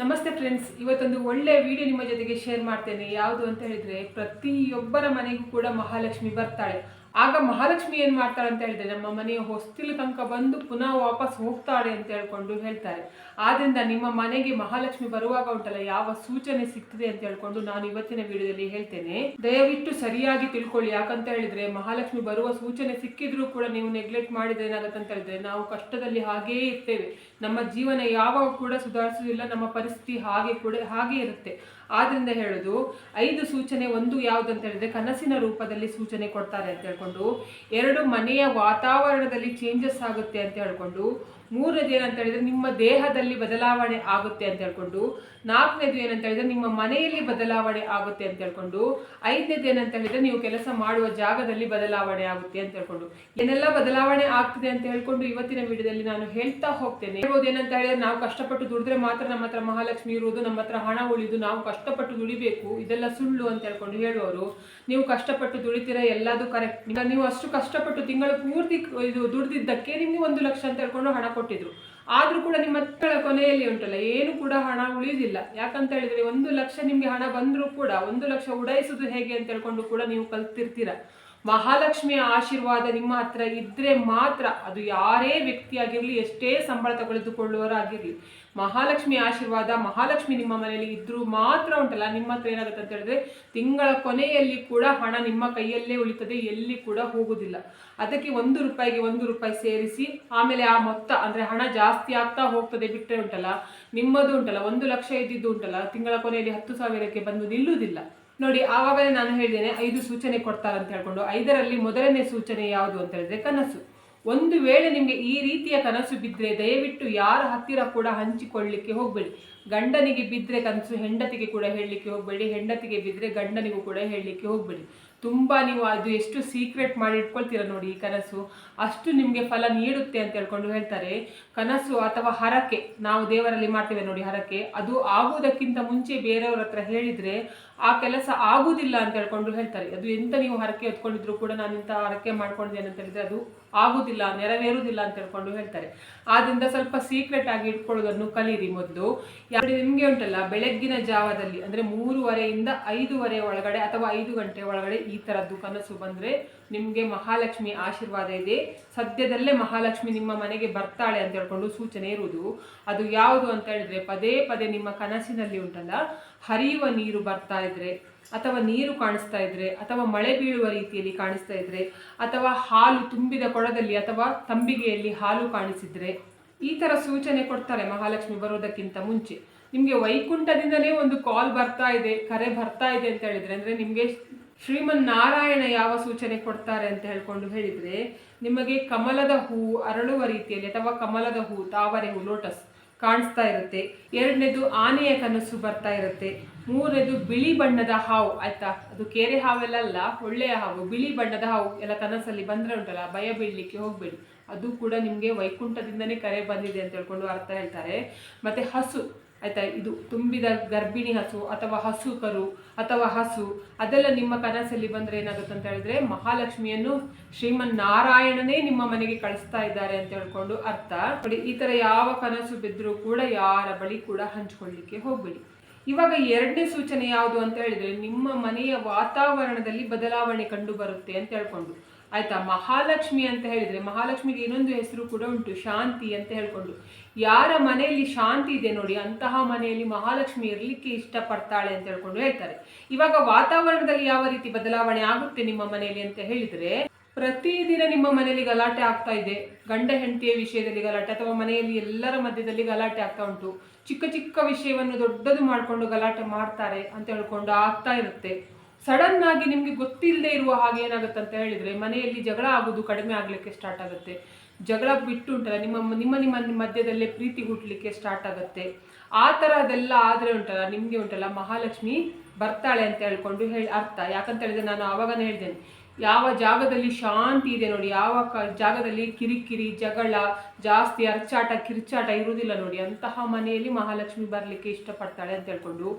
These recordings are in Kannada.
ನಮಸ್ತೆ ಫ್ರೆಂಡ್ಸ್, ಇವತ್ತೊಂದು ಒಳ್ಳೆ ವಿಡಿಯೋ ನಿಮ್ಮ ಜೊತೆಗೆ ಶೇರ್ ಮಾಡ್ತೇನೆ. ಯಾವುದು ಅಂತ ಹೇಳಿದ್ರೆ, ಪ್ರತಿಯೊಬ್ಬರ ಮನೆಗೂ ಕೂಡ ಮಹಾಲಕ್ಷ್ಮಿ ಬರ್ತಾಳೆ. ಆಗ ಮಹಾಲಕ್ಷ್ಮಿ ಏನ್ ಮಾಡ್ತಾಳೆ ಅಂತ ಹೇಳಿದ್ರೆ, ನಮ್ಮ ಮನೆಯ ಹೊಸ್ತಿಲು ತನಕ ಬಂದು ಪುನಃ ವಾಪಸ್ ಹೋಗ್ತಾಳೆ ಅಂತ ಹೇಳ್ಕೊಂಡು ಹೇಳ್ತಾರೆ. ಆದ್ದರಿಂದ ನಿಮ್ಮ ಮನೆಗೆ ಮಹಾಲಕ್ಷ್ಮಿ ಬರುವಾಗ ಉಂಟಲ್ಲ, ಯಾವ ಸೂಚನೆ ಸಿಗ್ತದೆ ಅಂತ ಹೇಳ್ಕೊಂಡು ನಾನು ಇವತ್ತಿನ ವಿಡಿಯೋದಲ್ಲಿ ಹೇಳ್ತೇನೆ. ದಯವಿಟ್ಟು ಸರಿಯಾಗಿ ತಿಳ್ಕೊಳ್ಳಿ. ಯಾಕಂತ ಹೇಳಿದ್ರೆ, ಮಹಾಲಕ್ಷ್ಮಿ ಬರುವ ಸೂಚನೆ ಸಿಕ್ಕಿದ್ರೂ ಕೂಡ ನೀವು ನೆಗ್ಲೆಕ್ಟ್ ಮಾಡಿದ್ರೆ ಏನಾಗುತ್ತೆ ಅಂತ ಹೇಳಿದ್ರೆ, ನಾವು ಕಷ್ಟದಲ್ಲಿ ಹಾಗೇ ಇರ್ತೇವೆ. ನಮ್ಮ ಜೀವನ ಯಾವಾಗ ಕೂಡ ಸುಧಾರಿಸುವುದಿಲ್ಲ, ನಮ್ಮ ಪರಿಸ್ಥಿತಿ ಹಾಗೆ ಕೂಡ ಹಾಗೆ ಇರುತ್ತೆ. ಆದ್ರಿಂದ ಹೇಳೋದು, ಐದು ಸೂಚನೆ ಒಂದು ಯಾವ್ದು ಅಂತ ಹೇಳಿದ್ರೆ ಕನಸಿನ ರೂಪದಲ್ಲಿ ಸೂಚನೆ ಕೊಡ್ತಾರೆ ಅಂತ ಹೇಳ್ಕೊಂಡು, ಎರಡು ಮನೆಯ ವಾತಾವರಣದಲ್ಲಿ ಚೇಂಜಸ್ ಆಗುತ್ತೆ ಅಂತ ಹೇಳ್ಕೊಂಡು ಮೂರನೇದು ಏನಂತ ಹೇಳಿದ್ರೆ ನಿಮ್ಮ ದೇಹದಲ್ಲಿ ಬದಲಾವಣೆ ಆಗುತ್ತೆ ಅಂತ ಹೇಳ್ಕೊಂಡು, ನಾಲ್ಕನೇದು ಏನಂತ ಹೇಳಿದ್ರೆ ನಿಮ್ಮ ಮನೆಯಲ್ಲಿ ಬದಲಾವಣೆ ಆಗುತ್ತೆ ಅಂತ ಹೇಳ್ಕೊಂಡು, ಐದನೇದು ಏನಂತ ಹೇಳಿದ್ರೆ ನೀವು ಕೆಲಸ ಮಾಡುವ ಜಾಗದಲ್ಲಿ ಬದಲಾವಣೆ ಆಗುತ್ತೆ ಅಂತ ಹೇಳ್ಕೊಂಡು. ಏನೆಲ್ಲ ಬದಲಾವಣೆ ಆಗ್ತದೆ ಅಂತ ಹೇಳ್ಕೊಂಡು ಇವತ್ತಿನ ವಿಡಿಯೋದಲ್ಲಿ ನಾನು ಹೇಳ್ತಾ ಹೋಗ್ತೇನೆ. ಹೇಳ್ಬೋದು ಏನಂತ ಹೇಳಿದ್ರೆ ನಾವು ಕಷ್ಟಪಟ್ಟು ದುಡಿದ್ರೆ ಮಾತ್ರ ನಮ್ಮ ಹತ್ರ ಮಹಾಲಕ್ಷ್ಮಿ ಇರುವುದು, ನಮ್ಮ ಹತ್ರ ಹಣ ಉಳಿದು ನಾವು ಕಷ್ಟಪಟ್ಟು ದುಡಿಬೇಕು, ಇದೆಲ್ಲ ಸುಳ್ಳು ಅಂತ ಹೇಳ್ಕೊಂಡು ಹೇಳುವವರು, ನೀವು ಕಷ್ಟಪಟ್ಟು ದುಡಿತೀರಾ ಎಲ್ಲದೂ ಕರೆಕ್ಟ್ ನೀವು ಅಷ್ಟು ಕಷ್ಟಪಟ್ಟು ತಿಂಗಳು ಪೂರ್ತಿ ಇದು ದುಡ್ದಿದ್ದಕ್ಕೆ ನಿಮ್ಗೆ ಒಂದು ಲಕ್ಷ ಅಂತ ಹೇಳ್ಕೊಂಡು ಹಣ ಕೊಟ್ಟಿದ್ರು. ಆದ್ರೂ ಕೂಡ ನಿಮ್ಮ ಮಕ್ಕಳ ಕೊನೆಯಲ್ಲಿ ಉಂಟಲ್ಲ, ಏನು ಕೂಡ ಹಣ ಉಳಿಯುದಿಲ್ಲ ಯಾಕಂತ ಹೇಳಿದ್ರೆ ಒಂದು ಲಕ್ಷ ನಿಮ್ಗೆ ಹಣ ಬಂದರೂ ಕೂಡ, ಒಂದು ಲಕ್ಷ ಉಡಾಯಿಸೋದು ಹೇಗೆ ಅಂತ ಹೇಳ್ಕೊಂಡು ಕೂಡ ನೀವು ಕಲ್ತಿರ್ತೀರ. ಮಹಾಲಕ್ಷ್ಮಿಯ ಆಶೀರ್ವಾದ ನಿಮ್ಮ ಹತ್ರ ಇದ್ರೆ ಮಾತ್ರ ಅದು ಯಾರೇ ವ್ಯಕ್ತಿಯಾಗಿರಲಿ ಎಷ್ಟೇ ಸಂಬಳ ತಗೊಳಿದುಕೊಳ್ಳುವವರಾಗಿರಲಿ ಮಹಾಲಕ್ಷ್ಮಿ ಆಶೀರ್ವಾದ, ಮಹಾಲಕ್ಷ್ಮಿ ನಿಮ್ಮ ಮನೆಯಲ್ಲಿ ಇದ್ದರೂ ಮಾತ್ರ ಉಂಟಲ್ಲ? ನಿಮ್ಮ ಹತ್ರ ಏನಾಗುತ್ತೆ ಅಂತ ಹೇಳಿದ್ರೆ, ತಿಂಗಳ ಕೊನೆಯಲ್ಲಿ ಕೂಡ ಹಣ ನಿಮ್ಮ ಕೈಯಲ್ಲೇ ಉಳಿತದೆ, ಎಲ್ಲಿ ಕೂಡ ಹೋಗುದಿಲ್ಲ. ಅದಕ್ಕೆ ಒಂದು ರೂಪಾಯಿಗೆ ಒಂದು ರೂಪಾಯಿ ಸೇರಿಸಿ, ಆಮೇಲೆ ಆ ಮೊತ್ತ, ಅಂದ್ರೆ ಹಣ ಜಾಸ್ತಿ ಆಗ್ತಾ ಹೋಗ್ತದೆ ಬಿಟ್ಟರೆ ಉಂಟಲ್ಲ? ನಿಮ್ಮದು ಉಂಟಲ್ಲ, ಒಂದು ಲಕ್ಷ ಇದ್ದಿದ್ದು ಉಂಟಲ್ಲ? ತಿಂಗಳ ಕೊನೆಯಲ್ಲಿ ಹತ್ತು ಸಾವಿರಕ್ಕೆ ಬಂದು ನಿಲ್ಲುವುದಿಲ್ಲ. ನೋಡಿ, ಆವಾಗಲೇ ನಾನು ಹೇಳಿದ್ದೇನೆ, ಐದು ಸೂಚನೆ ಕೊಡ್ತಾರೆ ಅಂತ ಹೇಳ್ಕೊಂಡು, ಐದರಲ್ಲಿ ಮೊದಲನೇ ಸೂಚನೆ ಯಾವುದು ಅಂತ ಹೇಳಿದ್ರೆ ಕನಸು. ಒಂದು ವೇಳೆ ನಿಮಗೆ ಈ ರೀತಿಯ ಕನಸು ಬಿದ್ದರೆ ದಯವಿಟ್ಟು ಯಾರ ಹತ್ತಿರ ಕೂಡ ಹಂಚಿಕೊಳ್ಳಿಕ್ಕೆ ಹೋಗಬೇಡಿ. ಗಂಡನಿಗೆ ಬಿದ್ದರೆ ಕನಸು, ಹೆಂಡತಿಗೆ ಕೂಡ ಹೇಳಲಿಕ್ಕೆ ಹೋಗಬೇಡಿ. ಹೆಂಡತಿಗೆ ಬಿದ್ದರೆ ಗಂಡನಿಗೂ ಕೂಡ ಹೇಳಲಿಕ್ಕೆ ಹೋಗಬೇಡಿ. ತುಂಬ ನೀವು ಅದು ಎಷ್ಟು ಸೀಕ್ರೆಟ್ ಮಾಡಿ ಇಟ್ಕೊಳ್ತೀರ ನೋಡಿ ಈ ಕನಸು. ಅಷ್ಟು ನಿಮಗೆ ಫಲ ನೀಡುತ್ತೆ ಅಂತ ಹೇಳ್ಕೊಂಡು ಹೇಳ್ತಾರೆ. ಕನಸು ಅಥವಾ ಹರಕೆ, ನಾವು ದೇವರಲ್ಲಿ ಮಾಡ್ತೇವೆ ನೋಡಿ ಹರಕೆ. ಅದು ಆಗುವುದಕ್ಕಿಂತ ಮುಂಚೆ ಬೇರೆಯವ್ರ ಹತ್ರ ಹೇಳಿದ್ರೆ ಆ ಕೆಲಸ ಆಗುವುದಿಲ್ಲ ಅಂತ ಹೇಳ್ಕೊಂಡು ಹೇಳ್ತಾರೆ. ಅದು ಎಂತ ನೀವು ಹರಕೆ ಎತ್ಕೊಂಡಿದ್ರು ಕೂಡ ನಾನು ಇಂಥ ಹರಕೆ ಮಾಡ್ಕೊಂಡಿದ್ದೇನೆ ಅಂತ ಹೇಳಿದ್ರೆ ಅದು ಆಗುದಿಲ್ಲ ನೆರವೇರುವುದಿಲ್ಲ ಅಂತ ಹೇಳ್ಕೊಂಡು ಹೇಳ್ತಾರೆ. ಆದ್ದರಿಂದ ಸ್ವಲ್ಪ ಸೀಕ್ರೆಟ್ ಆಗಿ ಇಟ್ಕೊಳ್ಳೋದನ್ನು ಕಲೀರಿ ಮೊದಲು. ಯಾಕಂದ್ರೆ ನಿಮ್ಗೆ ಉಂಟಲ್ಲ, ಬೆಳಗ್ಗಿನ ಜಾವದಲ್ಲಿ, ಅಂದ್ರೆ ಮೂರುವರೆಯಿಂದ ಐದೂವರೆ ಒಳಗಡೆ ಅಥವಾ ಐದು ಗಂಟೆ ಒಳಗಡೆ ಈ ತರದ್ದು ಕನಸು ಬಂದ್ರೆ ನಿಮ್ಗೆ ಮಹಾಲಕ್ಷ್ಮಿ ಆಶೀರ್ವಾದ ಇದೆ. ಸದ್ಯದಲ್ಲೇ ಮಹಾಲಕ್ಷ್ಮಿ ನಿಮ್ಮ ಮನೆಗೆ ಬರ್ತಾಳೆ ಅಂತ ಹೇಳ್ಕೊಂಡು ಸೂಚನೆ ಇರುವುದು. ಅದು ಯಾವುದು ಅಂತ ಹೇಳಿದ್ರೆ ಪದೇ ಪದೇ ನಿಮ್ಮ ಕನಸಿನಲ್ಲಿ ಉಂಟಲ್ಲ ಹರಿಯುವ ನೀರು ಬರ್ತಾ ಇದ್ರೆ, ಅಥವಾ ನೀರು ಕಾಣಿಸ್ತಾ ಇದ್ರೆ, ಅಥವಾ ಮಳೆ ಬೀಳುವ ರೀತಿಯಲ್ಲಿ ಕಾಣಿಸ್ತಾ ಇದ್ರೆ, ಅಥವಾ ಹಾಲು ತುಂಬಿದ ಕೊಳದಲ್ಲಿ ಅಥವಾ ತಂಬಿಗೆಯಲ್ಲಿ ಹಾಲು ಕಾಣಿಸಿದ್ರೆ, ಈ ತರ ಸೂಚನೆ ಕೊಡ್ತಾರೆ ಮಹಾಲಕ್ಷ್ಮಿ ಬರೋದಕ್ಕಿಂತ ಮುಂಚೆ. ನಿಮಗೆ ವೈಕುಂಠದಿಂದನೇ ಒಂದು ಕಾಲ್ ಬರ್ತಾ ಇದೆ, ಕರೆ ಬರ್ತಾ ಇದೆ ಅಂತ ಹೇಳಿದ್ರೆ, ಅಂದ್ರೆ ನಿಮಗೆ ಶ್ರೀಮನ್ ನಾರಾಯಣ ಯಾವ ಸೂಚನೆ ಕೊಡ್ತಾರೆ ಅಂತ ಹೇಳ್ಕೊಂಡು ಹೇಳಿದ್ರೆ, ನಿಮಗೆ ಕಮಲದ ಹೂ ಅರಳುವ ರೀತಿಯಲ್ಲಿ ಅಥವಾ ಕಮಲದ ಹೂ ತಾವರೆ ಹೂ ಲೋಟಸ್ ಕಾಣಿಸ್ತಾ ಇರುತ್ತೆ. ಎರಡನೇದು ಆನೆಯ ಕನಸು ಬರ್ತಾ ಇರುತ್ತೆ. ಮೂರನೇದು ಬಿಳಿ ಬಣ್ಣದ ಹಾವು, ಆಯ್ತಾ? ಅದು ಕೆರೆ ಹಾವೆಲ್ಲ ಒಳ್ಳೆಯ ಹಾವು. ಬಿಳಿ ಬಣ್ಣದ ಹಾವು ಎಲ್ಲ ಕನಸಲ್ಲಿ ಬಂದರೆ ಉಂಟಲ್ಲ, ಭಯ ಬೀಳಲಿಕ್ಕೆ ಹೋಗ್ಬೇಡಿ. ಅದು ಕೂಡ ನಿಮಗೆ ವೈಕುಂಠದಿಂದನೇ ಕರೆ ಬಂದಿದೆ ಅಂತ ಹೇಳ್ಕೊಂಡು ಅರ್ಥ ಹೇಳ್ತಾರೆ. ಮತ್ತೆ ಹಸು. ಆಯ್ತಾ? ಇದು ತುಂಬಿದ ಗರ್ಭಿಣಿ ಹಸು ಅಥವಾ ಹಸು ಕರು ಅಥವಾ ಹಸು, ಅದೆಲ್ಲ ನಿಮ್ಮ ಕನಸಲ್ಲಿ ಬಂದ್ರೆ ಏನಾಗುತ್ತೆ ಅಂತ ಹೇಳಿದ್ರೆ ಮಹಾಲಕ್ಷ್ಮಿಯನ್ನು ಶ್ರೀಮನ್ ನಾರಾಯಣನೇ ನಿಮ್ಮ ಮನೆಗೆ ಕಳಿಸ್ತಾ ಇದ್ದಾರೆ ಅಂತ ಹೇಳ್ಕೊಂಡು ಅರ್ಥ. ನೋಡಿ, ಈ ತರ ಯಾವ ಕನಸು ಬಿದ್ದರೂ ಕೂಡ ಯಾರ ಬಳಿ ಕೂಡ ಹಂಚ್ಕೊಳ್ಳಿಕ್ಕೆ ಹೋಗ್ಬೇಡಿ. ಇವಾಗ ಎರಡನೇ ಸೂಚನೆ ಯಾವುದು ಅಂತ ಹೇಳಿದ್ರೆ ನಿಮ್ಮ ಮನೆಯ ವಾತಾವರಣದಲ್ಲಿ ಬದಲಾವಣೆ ಕಂಡು ಬರುತ್ತೆ ಅಂತ ಹೇಳ್ಕೊಂಡು. ಆಯ್ತಾ? ಮಹಾಲಕ್ಷ್ಮಿ ಅಂತ ಹೇಳಿದ್ರೆ ಮಹಾಲಕ್ಷ್ಮಿಗೆ ಇನ್ನೊಂದು ಹೆಸರು ಕೂಡ ಉಂಟು, ಶಾಂತಿ ಅಂತ ಹೇಳ್ಕೊಂಡು. ಯಾರ ಮನೆಯಲ್ಲಿ ಶಾಂತಿ ಇದೆ ನೋಡಿ, ಅಂತಹ ಮನೆಯಲ್ಲಿ ಮಹಾಲಕ್ಷ್ಮಿ ಇರಲಿಕ್ಕೆ ಇಷ್ಟಪಡ್ತಾಳೆ ಅಂತ ಹೇಳ್ಕೊಂಡು ಹೇಳ್ತಾರೆ. ಇವಾಗ ವಾತಾವರಣದಲ್ಲಿ ಯಾವ ರೀತಿ ಬದಲಾವಣೆ ಆಗುತ್ತೆ ನಿಮ್ಮ ಮನೆಯಲ್ಲಿ ಅಂತ ಹೇಳಿದ್ರೆ, ಪ್ರತಿದಿನ ನಿಮ್ಮ ಮನೆಯಲ್ಲಿ ಗಲಾಟೆ ಆಗ್ತಾ ಇದೆ. ಗಂಡ ಹೆಂಡತಿಯ ವಿಷಯದಲ್ಲಿ ಗಲಾಟೆ ಅಥವಾ ಮನೆಯಲ್ಲಿ ಎಲ್ಲರ ಮಧ್ಯದಲ್ಲಿ ಗಲಾಟೆ ಆಗ್ತಾ ಉಂಟು. ಚಿಕ್ಕ ಚಿಕ್ಕ ವಿಷಯವನ್ನು ದೊಡ್ಡದು ಮಾಡಿಕೊಂಡು ಗಲಾಟೆ ಮಾಡ್ತಾರೆ ಅಂತ ಹೇಳ್ಕೊಂಡು ಆಗ್ತಾ ಇರುತ್ತೆ. ಸಡನ್ ಆಗಿ ನಿಮ್ಗೆ ಗೊತ್ತಿಲ್ಲದೆ ಇರುವ ಹಾಗೆ ಏನಾಗುತ್ತೆ ಅಂತ ಹೇಳಿದ್ರೆ, ಮನೆಯಲ್ಲಿ ಜಗಳ ಆಗೋದು ಕಡಿಮೆ ಆಗ್ಲಿಕ್ಕೆ ಸ್ಟಾರ್ಟ್ ಆಗುತ್ತೆ. ಜಗಳ ಬಿಟ್ಟು ಉಂಟಲ್ಲ ನಿಮ್ಮ ನಿಮ್ಮ ನಿಮ್ಮ ಮಧ್ಯದಲ್ಲೇ ಪ್ರೀತಿ ಹುಟ್ಟಲಿಕ್ಕೆ ಸ್ಟಾರ್ಟ್ ಆಗುತ್ತೆ. ಆ ಥರ ಅದೆಲ್ಲ ಆದರೆ ಉಂಟಲ್ಲ, ನಿಮಗೆ ಉಂಟಲ್ಲ, ಮಹಾಲಕ್ಷ್ಮಿ ಬರ್ತಾಳೆ ಅಂತ ಹೇಳ್ಕೊಂಡು ಹೇಳಿ, ಅರ್ಥ. ಯಾಕಂತ ಹೇಳಿದ್ರೆ ನಾನು ಆವಾಗನೇ ಹೇಳ್ತೇನೆ, ಯಾವ ಜಾಗದಲ್ಲಿ ಶಾಂತಿ ಇದೆ ನೋಡಿ, ಯಾವ ಕ, ಜಾಗದಲ್ಲಿ ಕಿರಿಕಿರಿ, ಜಗಳ, ಜಾಸ್ತಿ ಅರ್ಚಾಟ, ಕಿರ್ಚಾಟ ಇರುವುದಿಲ್ಲ ನೋಡಿ, ಅಂತಹ ಮನೆಯಲ್ಲಿ ಮಹಾಲಕ್ಷ್ಮಿ ಬರಲಿಕ್ಕೆ ಇಷ್ಟಪಡ್ತಾಳೆ ಅಂತ ಹೇಳ್ಕೊಂಡು,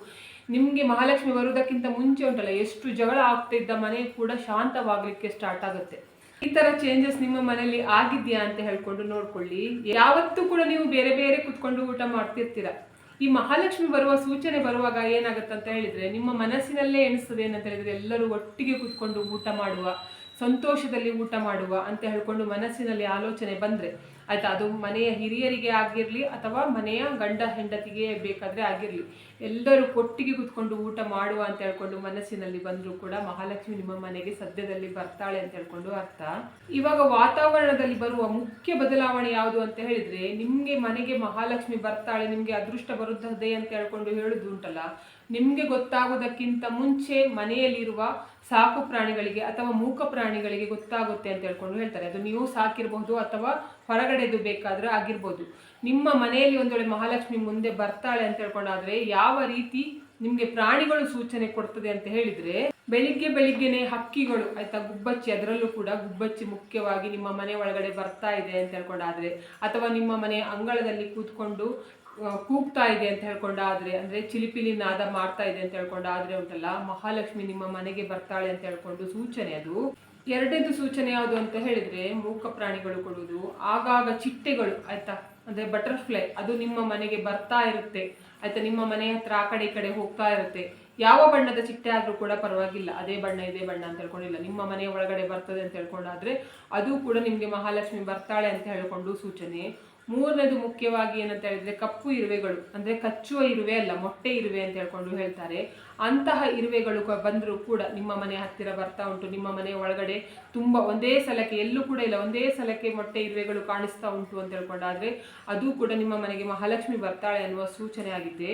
ನಿಮಗೆ ಮಹಾಲಕ್ಷ್ಮಿ ಬರುವುದಕ್ಕಿಂತ ಮುಂಚೆ ಉಂಟಲ್ಲ, ಎಷ್ಟು ಜಗಳ ಆಗ್ತಾ ಇದ್ದ ಮನೆ ಕೂಡ ಶಾಂತವಾಗಲಿಕ್ಕೆ ಸ್ಟಾರ್ಟ್ ಆಗುತ್ತೆ. ಈ ತರ ಚೇಂಜಸ್ ನಿಮ್ಮ ಮನೆಯಲ್ಲಿ ಆಗಿದ್ಯಾ ಅಂತ ಹೇಳ್ಕೊಂಡು ನೋಡ್ಕೊಳ್ಳಿ. ಯಾವತ್ತೂ ಕೂಡ ನೀವು ಬೇರೆ ಬೇರೆ ಕುತ್ಕೊಂಡು ಊಟ ಮಾಡ್ತಿರ್ತೀರ. ಈ ಮಹಾಲಕ್ಷ್ಮಿ ಬರುವ ಸೂಚನೆ ಬರುವಾಗ ಏನಾಗುತ್ತೆ ಅಂತ ಹೇಳಿದ್ರೆ ನಿಮ್ಮ ಮನಸ್ಸಿನಲ್ಲೇ ಎಣಿಸ್ತದೆ ಏನಂತ ಹೇಳಿದ್ರೆ ಎಲ್ಲರೂ ಒಟ್ಟಿಗೆ ಕುತ್ಕೊಂಡು ಊಟ ಮಾಡುವ, ಸಂತೋಷದಲ್ಲಿ ಊಟ ಮಾಡುವ ಅಂತ ಹೇಳ್ಕೊಂಡು ಮನಸ್ಸಿನಲ್ಲಿ ಆಲೋಚನೆ ಬಂದ್ರೆ ಆಯ್ತಾ, ಅದು ಮನೆಯ ಹಿರಿಯರಿಗೆ ಆಗಿರಲಿ ಅಥವಾ ಮನೆಯ ಗಂಡ ಹೆಂಡತಿಗೆ ಬೇಕಾದ್ರೆ ಆಗಿರಲಿ. ಎಲ್ಲರೂ ಕೊಟ್ಟಿಗೆ ಕೂತ್ಕೊಂಡು ಊಟ ಮಾಡುವ ಅಂತ ಹೇಳ್ಕೊಂಡು ಮನಸ್ಸಿನಲ್ಲಿ ಬಂದರೂ ಕೂಡ ಮಹಾಲಕ್ಷ್ಮಿ ನಿಮ್ಮ ಮನೆಗೆ ಸದ್ಯದಲ್ಲಿ ಬರ್ತಾಳೆ ಅಂತ ಹೇಳ್ಕೊಂಡು ಅರ್ಥ. ಇವಾಗ ವಾತಾವರಣದಲ್ಲಿ ಬರುವ ಮುಖ್ಯ ಬದಲಾವಣೆ ಯಾವುದು ಅಂತ ಹೇಳಿದ್ರೆ, ನಿಮಗೆ ಮನೆಗೆ ಮಹಾಲಕ್ಷ್ಮಿ ಬರ್ತಾಳೆ, ನಿಮಗೆ ಅದೃಷ್ಟ ಬರುತ್ತದೆ ಅಂತ ಹೇಳ್ಕೊಂಡು ಹೇಳುದು ಉಂಟಲ್ಲ ನಿಮ್ಗೆ ಗೊತ್ತಾಗೋದಕ್ಕಿಂತ ಮುಂಚೆ ಮನೆಯಲ್ಲಿರುವ ಸಾಕು ಪ್ರಾಣಿಗಳಿಗೆ ಅಥವಾ ಮೂಕ ಪ್ರಾಣಿಗಳಿಗೆ ಗೊತ್ತಾಗುತ್ತೆ ಅಂತ ಹೇಳ್ಕೊಂಡು ಹೇಳ್ತಾರೆ. ಅದು ನೀವು ಸಾಕಿರಬಹುದು ಅಥವಾ ಹೊರಗಡೆದು ಬೇಕಾದ್ರೆ ಆಗಿರ್ಬೋದು. ನಿಮ್ಮ ಮನೆಯಲ್ಲಿ ಒಂದು ಮಹಾಲಕ್ಷ್ಮಿ ಮುಂದೆ ಬರ್ತಾಳೆ ಅಂತ ಹೇಳ್ಕೊಂಡಾದ್ರೆ ಯಾವ ರೀತಿ ನಿಮ್ಗೆ ಪ್ರಾಣಿಗಳು ಸೂಚನೆ ಕೊಡ್ತದೆ ಅಂತ ಹೇಳಿದ್ರೆ, ಬೆಳಿಗ್ಗೆ ಬೆಳಿಗ್ಗೆನೆ ಹಕ್ಕಿಗಳು, ಆಯ್ತಾ ಗುಬ್ಬಚ್ಚಿ, ಅದರಲ್ಲೂ ಕೂಡ ಗುಬ್ಬಚ್ಚಿ ಮುಖ್ಯವಾಗಿ ನಿಮ್ಮ ಮನೆ ಒಳಗಡೆ ಬರ್ತಾ ಇದೆ ಅಂತ ಹೇಳ್ಕೊಂಡಾದ್ರೆ, ಅಥವಾ ನಿಮ್ಮ ಮನೆ ಅಂಗಳದಲ್ಲಿ ಕೂತ್ಕೊಂಡು ಕೂಗ್ತಾ ಇದೆ ಅಂತ ಹೇಳ್ಕೊಂಡಾದ್ರೆ, ಅಂದ್ರೆ ಚಿಲಿಪಿಲಿ ನಾದ ಮಾಡ್ತಾ ಇದೆ ಅಂತ ಹೇಳ್ಕೊಂಡಾದ್ರೆ ಉಂಟಲ್ಲ, ಮಹಾಲಕ್ಷ್ಮಿ ನಿಮ್ಮ ಮನೆಗೆ ಬರ್ತಾಳೆ ಅಂತ ಹೇಳ್ಕೊಂಡು ಸೂಚನೆ ಅದು. ಎರಡನೇದು ಸೂಚನೆ ಯಾವುದು ಅಂತ ಹೇಳಿದ್ರೆ, ಮೂಕ ಪ್ರಾಣಿಗಳು ಕೊಡುವುದು. ಆಗಾಗ ಚಿಟ್ಟೆಗಳು, ಆಯ್ತಾ? ಅಂದ್ರೆ ಬಟರ್ಫ್ಲೈ ಅದು ನಿಮ್ಮ ಮನೆಗೆ ಬರ್ತಾ ಇರುತ್ತೆ. ಆಯ್ತಾ? ನಿಮ್ಮ ಮನೆ ಹತ್ರ ಆ ಕಡೆ ಈ ಕಡೆ ಹೋಗ್ತಾ ಇರುತ್ತೆ. ಯಾವ ಬಣ್ಣದ ಚಿಟ್ಟೆ ಆದ್ರೂ ಕೂಡ ಪರವಾಗಿಲ್ಲ. ಅದೇ ಬಣ್ಣ, ಇದೇ ಬಣ್ಣ ಅಂತ ಹೇಳ್ಕೊಂಡಿಲ್ಲ. ನಿಮ್ಮ ಮನೆ ಒಳಗಡೆ ಬರ್ತದೆ ಅಂತ ಹೇಳ್ಕೊಂಡಾದ್ರೆ, ಅದು ಕೂಡ ನಿಮಗೆ ಮಹಾಲಕ್ಷ್ಮಿ ಬರ್ತಾಳೆ ಅಂತ ಹೇಳ್ಕೊಂಡು ಸೂಚನೆ. ಮೂರನೇದು ಮುಖ್ಯವಾಗಿ ಏನಂತ ಹೇಳಿದ್ರೆ ಕಪ್ಪು ಇರುವೆಗಳು, ಅಂದ್ರೆ ಕಚ್ಚುವ ಇರುವೆ ಅಲ್ಲ, ಮೊಟ್ಟೆ ಇರುವೆ ಅಂತ ಹೇಳ್ಕೊಂಡು ಹೇಳ್ತಾರೆ. ಅಂತಹ ಇರುವೆಗಳು ಬಂದರೂ ಕೂಡ ನಿಮ್ಮ ಮನೆ ಹತ್ತಿರ ಬರ್ತಾ ಉಂಟು, ನಿಮ್ಮ ಮನೆ ಒಳಗಡೆ ತುಂಬಾ ಒಂದೇ ಸಲಕ್ಕೆ, ಎಲ್ಲೂ ಕೂಡ ಇಲ್ಲ, ಒಂದೇ ಸಲಕ್ಕೆ ಮೊಟ್ಟೆ ಇರುವೆಗಳು ಕಾಣಿಸ್ತಾ ಉಂಟು ಅಂತ ಹೇಳ್ಕೊಂಡಾದ್ರೆ, ಅದು ಕೂಡ ನಿಮ್ಮ ಮನೆಗೆ ಮಹಾಲಕ್ಷ್ಮಿ ಬರ್ತಾಳೆ ಅನ್ನುವ ಸೂಚನೆ ಆಗಿದೆ.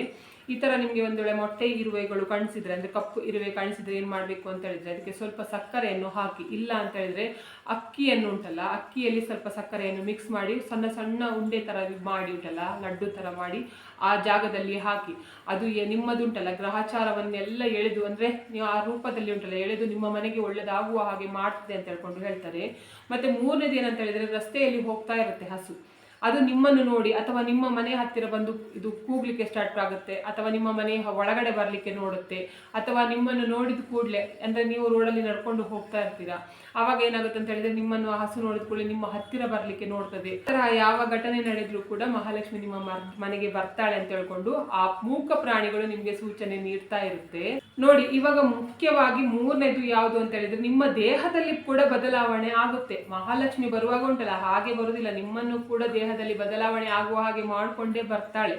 ಈ ತರ ನಿಮಗೆ ಒಂದು ವೇಳೆ ಮೊಟ್ಟೆ ಇರುವೆಗಳು ಕಾಣಿಸಿದ್ರೆ, ಅಂದ್ರೆ ಕಪ್ಪು ಇರುವೆ ಕಾಣಿಸಿದ್ರೆ ಏನು ಮಾಡಬೇಕು ಅಂತ ಹೇಳಿದ್ರೆ, ಅದಕ್ಕೆ ಸ್ವಲ್ಪ ಸಕ್ಕರೆಯನ್ನು ಹಾಕಿ, ಇಲ್ಲ ಅಂತ ಹೇಳಿದ್ರೆ ಅಕ್ಕಿಯನ್ನು ಉಂಟಲ್ಲ, ಅಕ್ಕಿಯಲ್ಲಿ ಸ್ವಲ್ಪ ಸಕ್ಕರೆಯನ್ನು ಮಿಕ್ಸ್ ಮಾಡಿ, ಸಣ್ಣ ಸಣ್ಣ ಉಂಡೆ ತರ ಮಾಡಿ ಉಂಟಲ್ಲ, ಲಡ್ಡು ತರ ಮಾಡಿ ಆ ಜಾಗದಲ್ಲಿ ಹಾಕಿ, ಅದು ನಿಮ್ಮದುಂಟಲ್ಲ ಗ್ರಹಚಾರವನ್ನೆಲ್ಲ ಎಳೆದು, ಅಂದ್ರೆ ನೀವು ಆ ರೂಪದಲ್ಲಿ ಉಂಟಲ್ಲ, ಎಳೆದು ನಿಮ್ಮ ಮನೆಗೆ ಒಳ್ಳೇದಾಗುವ ಹಾಗೆ ಮಾಡ್ತದೆ ಅಂತ ಹೇಳ್ಕೊಂಡು ಹೇಳ್ತಾರೆ. ಮತ್ತೆ ಮೂರನೇದು ಏನಂತ ಹೇಳಿದ್ರೆ ರಸ್ತೆಯಲ್ಲಿ ಹೋಗ್ತಾ ಇರುತ್ತೆ ಹಸು. ಅದು ನಿಮ್ಮನ್ನು ನೋಡಿ ಅಥವಾ ನಿಮ್ಮ ಮನೆ ಹತ್ತಿರ ಬಂದು ಇದು ಕೂಗ್ಲಿಕ್ಕೆ ಸ್ಟಾರ್ಟ್ ಆಗುತ್ತೆ, ಅಥವಾ ನಿಮ್ಮ ಮನೆ ಒಳಗಡೆ ಬರಲಿಕ್ಕೆ ನೋಡುತ್ತೆ, ಅಥವಾ ನಿಮ್ಮನ್ನು ನೋಡಿದ ಕೂಡಲೇ, ಅಂದ್ರೆ ನೀವು ರೋಡಲ್ಲಿ ನಡ್ಕೊಂಡು ಹೋಗ್ತಾ ಇರ್ತೀರಾ ಆವಾಗ ಏನಾಗುತ್ತೆ ಅಂತ ಹೇಳಿದ್ರೆ ನಿಮ್ಮನ್ನು ಹಸು ನೋಡಿದ ಕೂಡಲೇ ನಿಮ್ಮ ಹತ್ತಿರ ಬರ್ಲಿಕ್ಕೆ ನೋಡ್ತದೆ. ಈ ಯಾವ ಘಟನೆ ನಡೆದ್ರು ಕೂಡ ಮಹಾಲಕ್ಷ್ಮಿ ನಿಮ್ಮ ಮನೆಗೆ ಬರ್ತಾಳೆ ಅಂತ ಹೇಳ್ಕೊಂಡು ಆ ಮೂಕ ಪ್ರಾಣಿಗಳು ನಿಮ್ಗೆ ಸೂಚನೆ ನೀಡ್ತಾ ಇರುತ್ತೆ. ನೋಡಿ, ಇವಾಗ ಮುಖ್ಯವಾಗಿ ಮೂರನೇದು ಯಾವುದು ಅಂತ ಹೇಳಿದ್ರೆ ನಿಮ್ಮ ದೇಹದಲ್ಲಿ ಕೂಡ ಬದಲಾವಣೆ ಆಗುತ್ತೆ. ಮಹಾಲಕ್ಷ್ಮಿ ಬರುವಾಗ ಉಂಟಲ್ಲ, ಹಾಗೆ ಬರುವುದಿಲ್ಲ ನಿಮ್ಮನ್ನು ಕೂಡ ದೇಹದಲ್ಲಿ ಬದಲಾವಣೆ ಆಗುವ ಹಾಗೆ ಮಾಡಿಕೊಂಡೇ ಬರ್ತಾಳೆ.